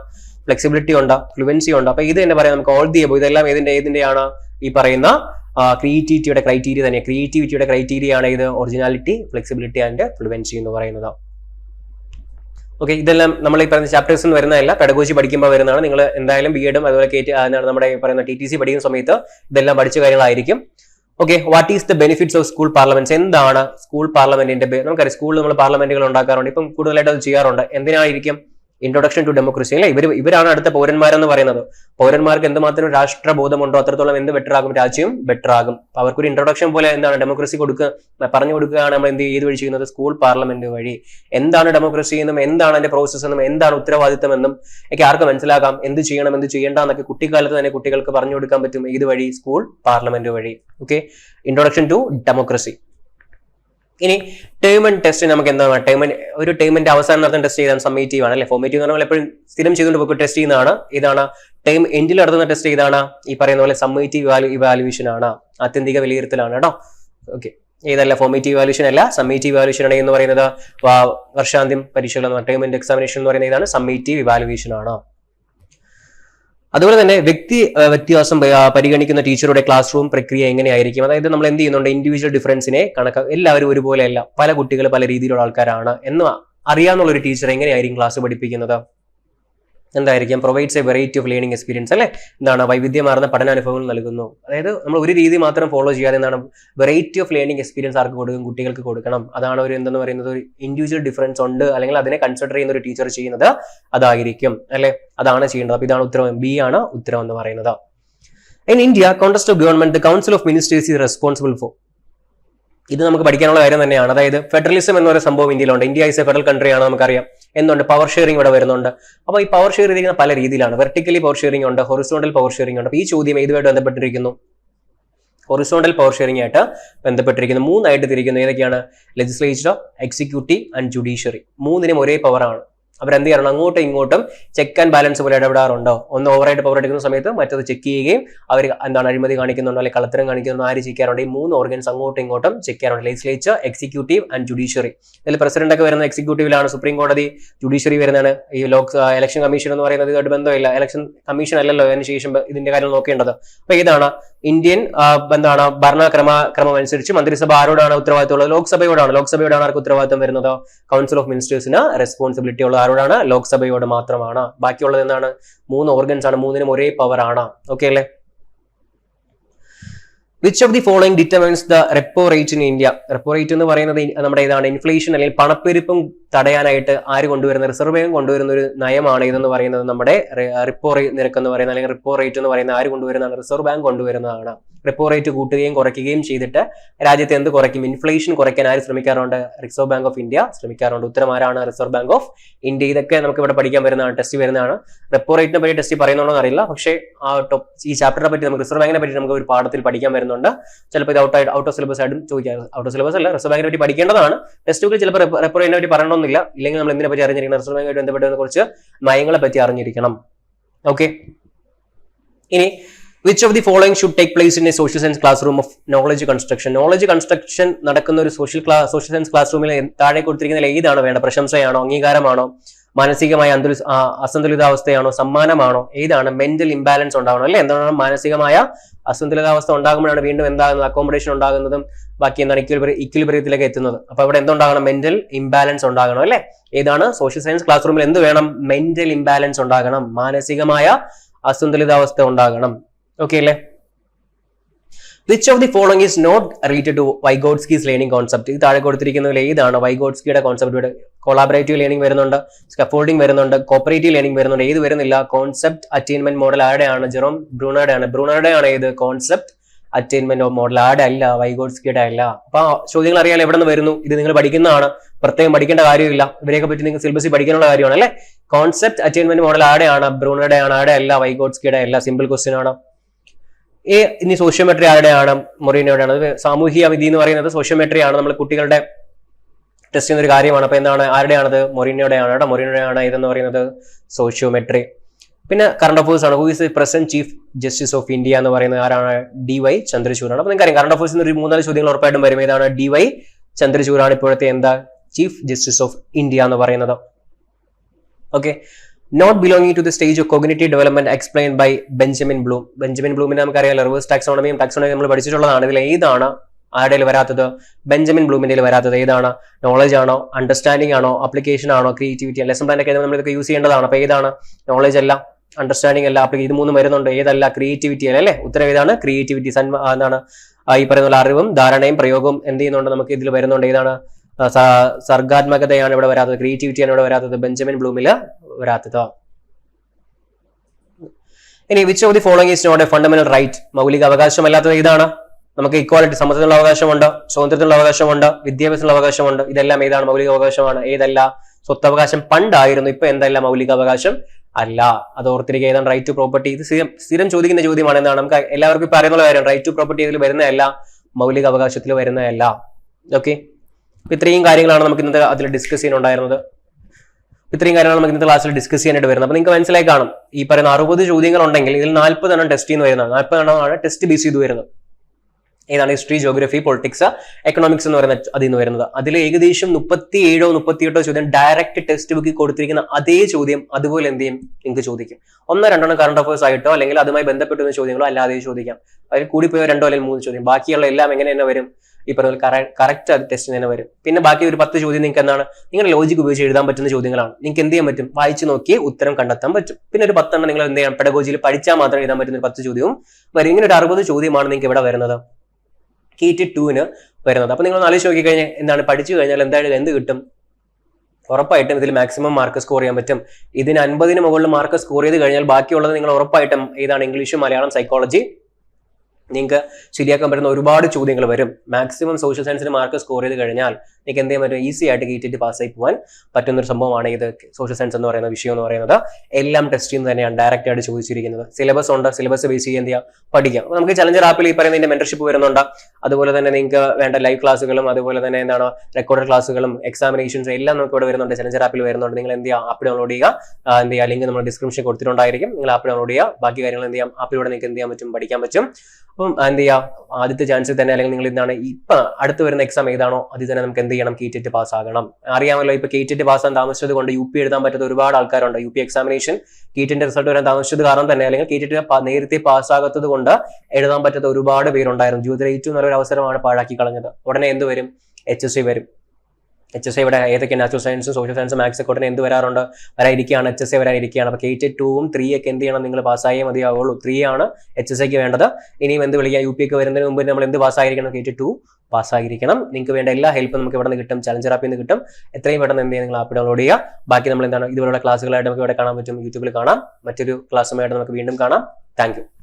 Speaker 1: ഫ്ലെക്സിബിലിറ്റി ഉണ്ട് ഫ്ലുവൻസി ഉണ്ട്? അപ്പൊ ഇത് തന്നെ പറയാം നമുക്ക് ഓൾ ദി അബോ ഇതെല്ലാം ഏതിന്റെ ഏതിന്റെയാണ് ഈ പറയുന്ന ക്രിയേറ്റിവിറ്റിയുടെ ക്രൈറ്റീരിയ തന്നെ. ക്രിയേറ്റിവിറ്റിയുടെ ക്രൈറ്റീരിയ ആണ് ഇത് ഒറിജിനാലിറ്റി ഫ്ലെക്സിബിലിറ്റി ആൻഡ് ഫ്ലുവൻസി എന്ന് പറയുന്നത്. ഓക്കെ ഇതെല്ലാം നമ്മൾ ഈ പറയുന്ന ചാപ്റ്റേഴ്സ് വരുന്നതല്ല പെഡഗോജി പഠിക്കുമ്പോൾ വരുന്നതാണ്. നിങ്ങൾ എന്തായാലും ബി എഡും അതുപോലെ കേറ്റ് എന്താണ് നമ്മുടെ പറയുന്ന ടി ടി സി പഠിക്കുന്ന സമയത്ത് ഇതെല്ലാം പഠിച്ച കാര്യങ്ങളായിരിക്കും. Okay what is the benefits of school parliaments എന്താണ് സ്കൂൾ പാർലമെന്റിന്റെ നമുക്കറിയാം സ്കൂളിൽ നമ്മൾ പാർലമെന്റുകൾ ഉണ്ടാക്കാറുണ്ട്. ഇപ്പം കൂടുതലായിട്ട് അത് ചെയ്യാറുണ്ട്. എന്തിനായിരിക്കും? ഇൻട്രൊഡക്ഷൻ ടു ഡെമോക്രസി അല്ലെ? ഇവർ ഇവരാണ് അടുത്ത പൗരന്മാരെന്ന് പറയുന്നത്. പൗരന്മാർക്ക് എന്തുമാത്രം രാഷ്ട്രബോധമുണ്ടോ അത്രത്തോളം എന്ത് ബെറ്റർ ആകും? രാജ്യം ബെറ്റർ ആകും. അവർക്കൊരു ഇൻട്രൊഡക്ഷൻ പോലെ എന്താണ് ഡെമോക്രസി കൊടുക്കുക പറഞ്ഞു കൊടുക്കുകയാണ് നമ്മൾ എന്ത് ഏത് വഴി ചെയ്യുന്നത് സ്കൂൾ പാർലമെന്റ് വഴി. എന്താണ് ഡെമോക്രസി എന്നും എന്താണ് അതിന്റെ പ്രോസസ് എന്നും എന്താണ് ഉത്തരവാദിത്തം എന്നും ഒക്കെ ആർക്ക് മനസ്സിലാക്കാം. എന്ത് ചെയ്യണം എന്ത് ചെയ്യേണ്ട എന്നൊക്കെ കുട്ടിക്കാലത്ത് തന്നെ കുട്ടികൾക്ക് പറഞ്ഞു കൊടുക്കാൻ പറ്റും ഏത് വഴി സ്കൂൾ പാർലമെന്റ് വഴി. ഓക്കെ ഇൻട്രൊഡക്ഷൻ ടു ഡെമോക്രസി ഇനി ടേം ആൻഡ് ടെസ്റ്റ് നമുക്ക് എന്താണ്? ടേം ഒരു ടേമിന്റെ അവസാനം നടത്തുന്ന ടെസ്റ്റ് ചെയ്താണ് സമ്മേറ്റീവ് ആണ് അല്ലെ? ഫോമേറ്റീവ് എന്ന് പറഞ്ഞാൽ എപ്പോഴും സ്ഥിരം ചെയ്തുകൊണ്ട് പോയി ടെസ്റ്റ് ചെയ്യുന്നതാണ്. ഇതാണ് ടേം എൻഡിൽ നടത്തുന്ന ടെസ്റ്റ് ചെയ്താണ്. ഈ പറയുന്ന പോലെ സമ്മേറ്റീവ് ഇവാലുവേഷൻ ആണ്. ആത്യന്തിക വിലയിരുത്തലാണ് കേട്ടോ. ഓക്കെ ഏതല്ല ഫോമേറ്റീവ് വാല്യൂഷൻ അല്ല സമ്മേറ്റീവ് വാല്യൂഷൻ ആണ് എന്ന് പറയുന്നത്. വർഷാന്ത്യം പരീക്ഷകൾ ടേം എക്സാമിനേഷൻ എന്ന് പറയുന്നത് ഇതാണ് സമ്മേറ്റീവ് ഇവാലുവേഷൻ ആണ്. അതുപോലെ തന്നെ വ്യക്തി വ്യത്യാസം പരിഗണിക്കുന്ന ടീച്ചറുടെ ക്ലാസ് റൂം പ്രക്രിയ എങ്ങനെയായിരിക്കും? അതായത് നമ്മൾ എന്ത് ചെയ്യുന്നുണ്ട്? ഇൻഡിവിജ്വൽ ഡിഫറൻസിനെ കണക്ക് എല്ലാവരും ഒരുപോലെയല്ല. പല കുട്ടികൾ പല രീതിയിലുള്ള ആൾക്കാരാണ് എന്ന് അറിയാവുന്ന ഒരു ടീച്ചർ എങ്ങനെയായിരിക്കും ക്ലാസ് പഠിപ്പിക്കുന്നത്? എന്തായിരിക്കും? Provides a variety of learning experience അല്ലേ? എന്താണ് വൈവിധ്യമാർന്ന പഠനാനുഭവങ്ങൾ നൽകുന്നു. അതായത് നമ്മൾ ഒരു രീതി മാത്രം ഫോളോ ചെയ്യാതെ എന്താണ് വെറൈറ്റി ഓഫ് ലേണിംഗ് എക്സ്പീരിയൻസ് ആർക്ക് കൊടുക്കും? കുട്ടികൾക്ക് കൊടുക്കണം. അതാണ് ഒരു എന്തെന്ന് പറയുന്നത്? ഒരു ഇൻഡിവിജ്വൽ ഡിഫറൻസ് ഉണ്ട്. അല്ലെങ്കിൽ അതിനെ കൺസിഡർ ചെയ്യുന്ന ഒരു ടീച്ചർ ചെയ്യുന്നത് അതായിരിക്കും. അല്ലെ? അതാണ് ചെയ്യേണ്ടത്. അപ്പൊ ഇതാണ് ഉത്തരം ബി ആണ് ഉത്തരം എന്ന് പറയുന്നത്. In India contrast of government council of ministers is responsible for ഇത് നമുക്ക് പഠിക്കാനുള്ള കാര്യം തന്നെയാണ്. അതായത് ഫെഡറലിസം എന്നൊരു സംഭവം ഇന്ത്യയിലുണ്ട്. India is a federal country ആണ് നമുക്കറിയാം. എന്തുണ്ട്? പവർ ഷെയറിംഗ് ഇവിടെ വരുന്നുണ്ട്. അപ്പോൾ ഈ പവർ ഷെയർ ചെയ്തിരിക്കുന്ന പല രീതിയിലാണ്. വെർട്ടിക്കലി പവർ ഷെയറിംഗ് ഉണ്ട് ഹൊറിസോണ്ടൽ പവർ ഷെയറിംഗ് ഉണ്ട്. അപ്പോൾ ഈ ചോദ്യം ഇതുമായിട്ട് ബന്ധപ്പെട്ടിരിക്കുന്നു? ഹൊറിസോണ്ടൽ പവർ ഷെയറിംഗ് ആയിട്ട് ബന്ധപ്പെട്ടിരിക്കുന്നു. മൂന്നായിട്ട് തിരിക്കുന്നു. ഏതൊക്കെയാണ്? ലെജിസ്ലേച്ചർ എക്സിക്യൂട്ടീവ് ആൻഡ് ജുഡീഷ്യറി മൂന്നിനും ഒരേ പവറാണ് അവരെന്ത് ചെയ്യണം അങ്ങോട്ടും ഇങ്ങോട്ടും ചെക്ക് ആൻഡ് ബാലൻസ് പോലെ ഇടപെടാറുണ്ടോ? ഒന്ന് ഓവറായിട്ട് പവർ എടുക്കുന്ന സമയത്ത് മറ്റത് ചെക്ക് ചെയ്യുകയും അവർ എന്താണ് അഴിമതി കാണിക്കുന്നുണ്ടോ? അല്ലെങ്കിൽ കളത്തരം കാണിക്കുന്നുണ്ടോ? ആര് ചെയ്യാറുണ്ട് ഈ മൂന്ന് ഓർഗൻസ് അങ്ങോട്ടും ഇങ്ങോട്ടും ചെക്ക് ചെയ്യാറുണ്ട്. ലെജിസ്ലേച്ചർ എക്സിക്യൂട്ടീവ് ആൻഡ് ജുഡീഷ്യറി ഇതിൽ പ്രസിഡന്റ് ഒക്കെ വരുന്ന എക്സിക്യൂട്ടീവിലാണ് സുപ്രീം കോടതി ജുഡീഷ്യറി വരുന്നതാണ്. ഈ ലോക് ഇലക്ഷൻ കമ്മീഷൻ എന്ന് പറയുന്നത് ഇതുമായിട്ട് ബന്ധമില്ല. ഇലക്ഷൻ കമ്മീഷൻ അല്ലല്ലോ അതിനുശേഷം ഇതിന്റെ കാര്യം നോക്കേണ്ടത്. അപ്പൊ ഇതാണ് ഇന്ത്യൻ എന്താണ് ഭരണക്രമ ക്രമം അനുസരിച്ച് മന്ത്രിസഭ ആരോടാണ് ഉത്തരവാദിത്തമുള്ളത്? ലോക്സഭയോടാണ്. ലോക്സഭയോടാണ് ആർക്ക് ഉത്തരവാദിത്തം വരുന്നത്? കൗൺസിൽ ഓഫ് മിനിസ്റ്റേഴ്സിന് റെസ്പോൺസിബിലിറ്റി ഉള്ള ആരോടാണ്? ലോക്സഭയോട് മാത്രമാണ്. ബാക്കിയുള്ളത് എന്താണ്? മൂന്ന് ഓർഗൻസ് ആണ്. മൂന്നിനും ഒരേ പവർ ആണ്. ഓക്കെ അല്ലേ? Which of the following determines the repo rate in India repo rate എന്ന് പറയുന്നത് നമ്മുടെ ഇതാണ് ഇൻഫ്ലേഷൻ അല്ലെങ്കിൽ പണപ്പെരുപ്പം തടയാനായിട്ട് ആര് കൊണ്ടുവരുന്ന? റിസർവ് ബാങ്ക് കൊണ്ടുവരുന്ന ഒരു നയമാണ് ഇതെന്ന് പറയുന്നത് നമ്മുടെ റിപ്പോ നിരക്ക് എന്ന് പറയുന്നത് അല്ലെങ്കിൽ റിപ്പോ റേറ്റ് എന്ന് പറയുന്ന ആര് കൊണ്ടുവരുന്നതാണ്? റിസർവ് ബാങ്ക് കൊണ്ടുവരുന്നതാണ്. റിപ്പോ റേറ്റ് കൂട്ടുകയും കുറയ്ക്കുകയും ചെയ്തിട്ട് രാജ്യത്തെ എന്ത് കുറയ്ക്കും? ഇൻഫ്ലേഷൻ കുറയ്ക്കാൻ ആര് ശ്രമിക്കാറുണ്ട്? റിസർവ് ബാങ്ക് ഓഫ് ഇന്ത്യ ശ്രമിക്കാറുണ്ട്. ഉത്തരം ആരാണ്? റിസർവ് ബാങ്ക് ഓഫ് ഇന്ത്യ ഇതൊക്കെ നമുക്ക് ഇവിടെ പഠിക്കാൻ വരുന്നതാണ് ടെസ്റ്റ് വരുന്നതാണ്. റിപ്പോ റേറ്റിനെ പറ്റി ടെസ്റ്റ് പറയുന്നുണ്ടോ അറിയില്ല. പക്ഷേ ആ ടോപ്പ് ഈ ചാപ്റ്ററിനെ പറ്റി നമുക്ക് റിസർവ് ബാങ്കിനെ പറ്റി നമുക്ക് ഒരു പാഠത്തിൽ പഠിക്കാൻ വരുന്നുണ്ട്. ചിലപ്പോൾ ഇത് ഔട്ട് ഔട്ട് ഓഫ് സിലബസ് ആയിട്ടും ചോദിക്കാം. ഔട്ട് ഓഫ് സിലബസ് അല്ല റിസർവ് ബാങ്കിനെ പറ്റി പഠിക്കേണ്ടതാണ്. ടെസ്റ്റ് ബുക്കിൽ ചിലപ്പോൾ റിപ്പോ റേറ്റിനെ പറ്റി പറയണമെന്നില്ല. ഇല്ലെങ്കിൽ നമ്മൾ എന്തിനെ പറ്റി അറിഞ്ഞിരിക്കണം? റിസർവ് ബാങ്കുമായിട്ട് ബന്ധപ്പെട്ടതിനെ കുറിച്ച് നയങ്ങളെ പറ്റി അറിഞ്ഞിരിക്കണം. ഓക്കെ ഇനി which of the following should take place in a social science classroom of knowledge construction knowledge construction നടക്കുന്ന ഒരു social class social science class റൂമിൽ താഴെ കൊടുത്തിരിക്കുന്ന ഏതാണ് വേണ്ട പ്രശംസയാണോ? അംഗീകാരമാണോ? മാനസികമായ അന്തുല അസന്തുലിതാവസ്ഥയാണോ? സമ്മാനമാണോ? ഏതാണ് മെന്റൽ ഇംബാലൻസ് ഉണ്ടാവണം അല്ലെ? എന്താണ് മാനസികമായ അസന്തുലിതാവസ്ഥ ഉണ്ടാകുമ്പോഴാണ് വീണ്ടും എന്താകുന്നത്? അക്കോമഡേഷൻ ഉണ്ടാകുന്നതും ബാക്കി എന്താണ് ഇക്വൽ ഇക്വിലിബ്രിയത്തിലേക്ക് എത്തുന്നത്? അപ്പൊ അവിടെ എന്തുണ്ടാകണം? മെന്റൽ ഇംബാലൻസ് ഉണ്ടാകണം അല്ലെ? ഏതാണ് സോഷ്യൽ സയൻസ് ക്ലാസ് റൂമിൽ എന്ത് വേണം? മെന്റൽ ഇംബാലൻസ് ഉണ്ടാകണം. മാനസികമായ അസന്തുലിതാവസ്ഥ ഉണ്ടാകണം. ഓക്കെ അല്ലേ which of the following is not related to Vygotsky's learning concept ഇത് താഴെ കൊടുത്തിരിക്കുന്നതിൽ ഏതാണ് വൈഗോഡ്സ്കിയുടെ കോൺസെപ്റ്റ് കൊളാബറേറ്റീവ് ലേണിംഗ് വരുന്നുണ്ട് സ്കഫോൾഡിംഗ് വരുന്നുണ്ട് കോപ്പറേറ്റീവ് ലേണിംഗ് വരുന്നുണ്ട്. ഏത് വരുന്നില്ല? കോൺസെപ്റ്റ് അറ്റൈൻമെന്റ് മോഡൽ ആരുടെയാണ്? ജെറോം ബ്രൂണയുടെ ആണ് ബ്രൂണയുടെ ആണ് ഏത്? കോൺസെപ്റ്റ് അറ്റൈൻമെന്റ് മോഡൽ ആടെ അല്ല? വൈഗോഡ്സ്കിയുടെ അല്ല. അപ്പൊ ചോദ്യങ്ങൾ അറിയാൻ എവിടെ നിന്ന് വരുന്നു? ഇത് നിങ്ങൾ പഠിക്കുന്നതാണ്. പ്രത്യേകം പഠിക്കേണ്ട കാര്യമില്ല. ഇവരെയൊക്കെ പറ്റി നിങ്ങൾ സിലബസിൽ പഠിക്കാനുള്ള കാര്യമാണ് അല്ലെ? കോൺസെപ്റ്റ് അറ്റൈൻമെന്റ് മോഡൽ ആടെയാണ് ബ്രൂണയുടെ ആണ് ആടെ അല്ല? വൈഗോഡ്സ്കിയുടെ അല്ല. സിമ്പിൾ ക്വസ്റ്റ്യൻ ആണ്. ഈ ഇനി സോഷ്യോമെട്രി ആരുടെയാണ് മൊറീനോടെയാണ് അത് സാമൂഹിക വിധി എന്ന് പറയുന്നത് സോഷ്യോമെട്രി ആണ്. നമ്മൾ കുട്ടികളുടെ ടെസ്റ്റ് ചെയ്യുന്ന ഒരു കാര്യമാണ്. അപ്പൊ എന്താണ്? ആരുടെയാണത് മൊറീനോടെയാണ് കേട്ടോ മൊറീനോടെയാണ് ഇതെന്ന് പറയുന്നത് സോഷ്യോമെട്രി പിന്നെ കറണ്ട് അഫേഴ്സ് ആണ്. Who is present chief justice of India എന്ന് പറയുന്നത് ആരാണ്? ഡി വൈ ചന്ദ്രചൂഡാണ് അപ്പൊ നിങ്ങൾക്ക് അറിയാം കറണ്ട് അഫേഴ്സ് ഒരു മൂന്നാൽ ചോദ്യങ്ങൾ ഉറപ്പായിട്ടും വരും. ഏതാണ്? ഡി വൈ ചന്ദ്രചൂഡാണ് ഇപ്പോഴത്തെ എന്താ ചീഫ് ജസ്റ്റിസ് ഓഫ് ഇന്ത്യ എന്ന് പറയുന്നത്. Okay not belonging to the stage of cognitive development explain by Benjamin Bloom Benjamin ബ്ലൂമിനെ നമുക്കറിയാം റിവേഴ്സ് ടാക്സോണമിയും ടാക്സോണമിയും നമ്മൾ പഠിച്ചിട്ടുള്ളതാണ് ഇതിൽ ഏതാണ് ആരുടെ വരാത്തത്? ബെഞ്ചമിൻ ബ്ലൂമിന്റെ വരാത്തത് ഏതാണ്? നോളജ് ആണോ? അണ്ടർസ്റ്റാൻഡിംഗ് ആണോ? അപ്ലിക്കേഷൻ ആണോ? ക്രിയേറ്റിവിറ്റി ലെസൺ പ്ലാൻ ഒക്കെ നമ്മൾ ഇതൊക്കെ യൂസ് ചെയ്യേണ്ടതാണ്. അപ്പോൾ ഏതാണ്? നോളജ് അല്ല അണ്ടർസ്റ്റാൻഡിംഗ് അല്ല. അപ്ലിക്കേഷൻ ഇത് മൂന്നും വരുന്നുണ്ട്. ഏതല്ല? ക്രിയേറ്റിവിറ്റി അല്ല അല്ലേ? ഉത്തരം ഏതാണ്? ക്രിയേറ്റിവിറ്റി ആ, എന്താണ്? ഈ പറയുന്ന അറിവും ധാരണയും പ്രയോഗവും എന്ത് ചെയ്യുന്നുണ്ട്? നമുക്ക് ഇതിൽ വരുന്നുണ്ട്. ഏതാണ്? സർഗാത്മകതയാണ് ഇവിടെ വരാത്തത് ക്രിയേറ്റിവിറ്റിയാണ് ഇവിടെ വരാത്തത് ബെഞ്ചമിൻ ബ്ലൂമിൽ വരാത്തത്. ഇനി which of the following is not a fundamental right മൗലിക അവകാശമല്ലാത്തത് ഏതാണ്? നമുക്ക് ഇക്വാലിറ്റി സമത്വത്തിനുള്ള അവകാശമുണ്ട് സ്വാതന്ത്ര്യത്തിനുള്ള അവകാശമുണ്ട് വിദ്യാഭ്യാസത്തിനുള്ള അവകാശമുണ്ട്. ഇതെല്ലാം ഏതാണ്? മൗലിക അവകാശമാണ്. ഏതല്ല? സ്വത്തവകാശം പണ്ടായിരുന്നു ഇപ്പൊ എന്തല്ല? മൗലിക അവകാശം അല്ല. അത് ഓർത്തിരിക്കുക ഏതാണ്? റൈറ്റ് ടു പ്രോപ്പർട്ടി ഇത് സ്ഥിരം സ്ഥിരം ചോദിക്കുന്ന ചോദ്യമാണ് എന്നാണ് നമുക്ക് എല്ലാവർക്കും അറിയുന്ന കാര്യം റൈറ്റ് ടു പ്രോപ്പർട്ടി ഇതിൽ വരുന്നതല്ല മൗലിക അവകാശത്തിൽ വരുന്നതല്ല. ഓക്കെ ഇത്രയും കാര്യങ്ങളാണ് നമുക്ക് ഇന്നത്തെ അതിൽ ഡിസ്കസ് ചെയ്യാനുണ്ടായിരുന്നത്. ഇത്രയും കാര്യങ്ങളാണ് നമുക്ക് ഇന്നത്തെ ക്ലാസ്സിൽ ഡിസ്കസ് ചെയ്യാനായിട്ട് വരുന്നത്. അപ്പൊ നിങ്ങൾക്ക് മനസ്സിലായി കാണും. ഈ പറയുന്ന അറുപത് ചോദ്യങ്ങൾ ഉണ്ടെങ്കിൽ ഇതിൽ നാൽപ്പത് എണ്ണം ടെസ്റ്റ് ചെയ്യുന്ന വരുന്നത് നാൽപ്പത് എണ്ണമാണ് ടെസ്റ്റ് ബേസ് ചെയ്ത് വരുന്നത്. ഏതാണ് ഹിസ്റ്ററി ജോഗ്രഫി പൊളിറ്റിക്സ് എക്കണോമിക്സ് എന്ന് പറയുന്ന അതിൽ നിന്ന് വരുന്നത്. അതിൽ ഏകദേശം മുപ്പത്തി ഏഴോ മുപ്പത്തിയെട്ടോ ചോദ്യം ഡയറക്റ്റ് ടെസ്റ്റ് ബുക്കിൽ കൊടുത്തിരിക്കുന്ന അതേ ചോദ്യം അതുപോലെ എന്ത് ചെയ്യും? നിങ്ങൾക്ക് ചോദിക്കും. ഒന്നോ രണ്ടെണ്ണം കറണ്ട് അഫേഴ്സ് ആയിട്ടോ അല്ലെങ്കിൽ അതുമായി ബന്ധപ്പെട്ടുന്ന ചോദ്യങ്ങളോ അല്ലാതെ ചോദിക്കാം. അതിൽ കൂടിപ്പോയോ രണ്ടോ അല്ലെങ്കിൽ മൂന്ന് ചോദ്യം. ബാക്കിയുള്ള എല്ലാം എങ്ങനെ തന്നെ വരും? ഈ പറഞ്ഞ കറക്റ്റ് അത് ടെസ്റ്റ് തന്നെ വരും. പിന്നെ ബാക്കി ഒരു പത്ത് ചോദ്യം നിങ്ങൾക്ക് എന്താണ്? നിങ്ങളുടെ ലോജിക് ഉപയോഗിച്ച് എഴുതാൻ പറ്റുന്ന ചോദ്യങ്ങളാണ്. നിങ്ങൾക്ക് എന്ത് ചെയ്യാൻ പറ്റും? വായിച്ച് നോക്കി ഉത്തരം കണ്ടെത്താൻ പറ്റും. പിന്നെ ഒരു പത്തെണ്ണം നിങ്ങൾ എന്ത് ചെയ്യാം പെഡഗോജിയിൽ പഠിച്ചാൽ മാത്രം എഴുതാൻ പറ്റുന്ന ഒരു പത്ത് ചോദ്യവും വരും. ഇങ്ങനെ ഒരു അറുപത് ചോദ്യമാണ് നിങ്ങൾക്ക് ഇവിടെ വരുന്നത്. കീറ്റ് ടുവിന് വരുന്നത്. അപ്പൊ നിങ്ങൾ ആലോചിച്ച് നോക്കി കഴിഞ്ഞാൽ എന്താണ്? പഠിച്ചു കഴിഞ്ഞാൽ എന്തായാലും എന്ത് കിട്ടും? ഉറപ്പായിട്ടും ഇതിൽ മാക്സിമം മാർക്ക് സ്കോർ ചെയ്യാൻ പറ്റും. ഇതിന് അൻപതിന് മുകളിൽ മാർക്ക് സ്കോർ ചെയ്ത് കഴിഞ്ഞാൽ ബാക്കിയുള്ളത് നിങ്ങൾ ഉറപ്പായിട്ടും ഏതാണ്? ഇംഗ്ലീഷ് മലയാളം സൈക്കോളജി നിങ്ങൾക്ക് ശരിയാക്കാൻ പറ്റുന്ന ഒരുപാട് ചോദ്യങ്ങൾ വരും. മാക്സിമം സോഷ്യൽ സയൻസിന് മാർക്ക് സ്കോർ ചെയ്ത് കഴിഞ്ഞാൽ നിങ്ങൾക്ക് എന്ത് ചെയ്യാൻ പറ്റും? ഈസി ആയിട്ട് കീറ്റിട്ട് പാസ്സായി പോകാൻ പറ്റുന്ന ഒരു സംഭവമാണ് ഇത്. സോഷ്യൽ സയൻസ് എന്ന് പറയുന്ന വിഷയം എന്ന് പറയുന്നത്. എല്ലാം ടെസ്റ്റ് ചെയ്യുന്നത് തന്നെയാണ് ഡയറക്റ്റ് ആയിട്ട് ചോദിച്ചിരിക്കുന്നത്. സിലബസ് ഉണ്ട്? സിലബസ് ബേസ് ചെയ്യുക എന്ത് ചെയ്യാം? പഠിക്കാം. അപ്പോൾ നമുക്ക് ചലഞ്ചർ ആപ്പിൽ ഈ പറയുന്നതിന്റെ മെന്റർഷിപ്പ് വരുന്നുണ്ട്. അതുപോലെ തന്നെ നിങ്ങൾക്ക് വേണ്ട ലൈവ് ക്ലാസ്സുകളും അതുപോലെ തന്നെ എന്താണ് റെക്കോർഡ് ക്ലാസ്സുകളും എക്സാമിനേഷൻസ് എല്ലാം നമുക്ക് ഇവിടെ വരുന്നുണ്ട്. ചലഞ്ചർ ആപ്പിൽ വരുന്നുണ്ട്. നിങ്ങൾ എന്ത് ചെയ്യുക ആപ്പ് ഡൗൺലോഡ് ചെയ്യുക. എന്ത് ചെയ്യുക ലിങ്ക് നമ്മൾ ഡിസ്ക്രിപ്ഷൻ കൊടുത്തിട്ടുണ്ടായിരിക്കും. നിങ്ങൾ ആപ്പ് ഡൗൺലോഡ് ചെയ്യുക. ബാക്കി കാര്യങ്ങൾ എന്ത് ചെയ്യാം? ആപ്പിലൂടെ നിങ്ങൾക്ക് എന്ത് ചെയ്യാൻ പറ്റും? പഠിക്കാൻ പറ്റും. അപ്പം എന്ത് ചെയ്യുക ആദ്യത്തെ ചാൻസിൽ തന്നെ അല്ലെങ്കിൽ നിങ്ങൾ ഇതാണ് ഇപ്പം അടുത്ത് വരുന്ന എക്സാം ഏതാണോ? അതിൽ തന്നെ നമുക്ക് എന്ത് ചെയ്യണം കേറ്റിട്ട് പാസ് ആകണം അറിയാമല്ലോ ഇപ്പൊ കേറ്റിട്ട് പാസ് ആകാൻ താമസിച്ചത് കൊണ്ട് യു പി എഴുതാൻ പറ്റാത്ത ഒരുപാട് ആൾക്കാരുണ്ട്. യു പി എക്സാമിനേഷൻ കീറ്റിന്റെ റിസൾട്ട് വരാൻ താമസിച്ചത് കാരണം തന്നെ അല്ലെങ്കിൽ കേറ്റിട്ട് നേരത്തെ പാസ് ആകാത്തത് കൊണ്ട് എഴുതാൻ പറ്റാത്ത ഒരുപാട് പേരുണ്ടായിരുന്നു. ജീവിതത്തിൽ ഏറ്റവും നല്ലൊരു അവസരമാണ് പാഴാക്കി കളഞ്ഞത്. ഉടനെ എന്ത് വരും? എച്ച് എസ് സി വരും. എച്ച് എസ് ഇവിടെ ഏതൊക്കെ നാച്ചുറൽ സയൻസും സോഷ്യൽ സയൻസ് മാത്സ് ഒക്കെ ഉടനെ എന്ത് വരാറുണ്ട്? വരാനിരിക്കുകയാണ് എച്ച് എസ് എ വരാനിരിക്കുകയാണ്. അപ്പൊ കേറ്റ് ടൂവും ത്രീ ഒക്കെ എന്ത് ചെയ്യണം? നിങ്ങൾ പാസ്സായേ മതിയാവുള്ളൂ. ത്രീ ആണ് എച്ച് എസ് എക്ക് വേണ്ടത്. ഇനിയും എന്ത് വിളിക്കുക യു പി ഒക്കെ വരുന്നതിന് മുമ്പ് നമ്മൾ എന്ത് പാസ്സായിരിക്കണം കേറ്റ് ടു പാസ്സായിരിക്കണം നിങ്ങൾക്ക് വേണ്ട എല്ലാ ഹെൽപ്പും നമുക്ക് ഇവിടെ നിന്ന് കിട്ടും. ചലഞ്ചർ ആപ്പിൽ നിന്ന് കിട്ടും. എത്രയും പെട്ടെന്ന് എന്ത് നിങ്ങൾ ആപ്പ് ഡൗൺലോഡ് ചെയ്യുക. ബാക്കി നമ്മൾ എന്താണ്? ഇതുപോലുള്ള ക്ലാസ്സുകളായിട്ട് നമുക്ക് ഇവിടെ കാണാൻ പറ്റും. യൂട്യൂബിൽ കാണാം. മറ്റൊരു ക്ലാസ്സുമായിട്ട് നമുക്ക് വീണ്ടും കാണാം. താങ്ക്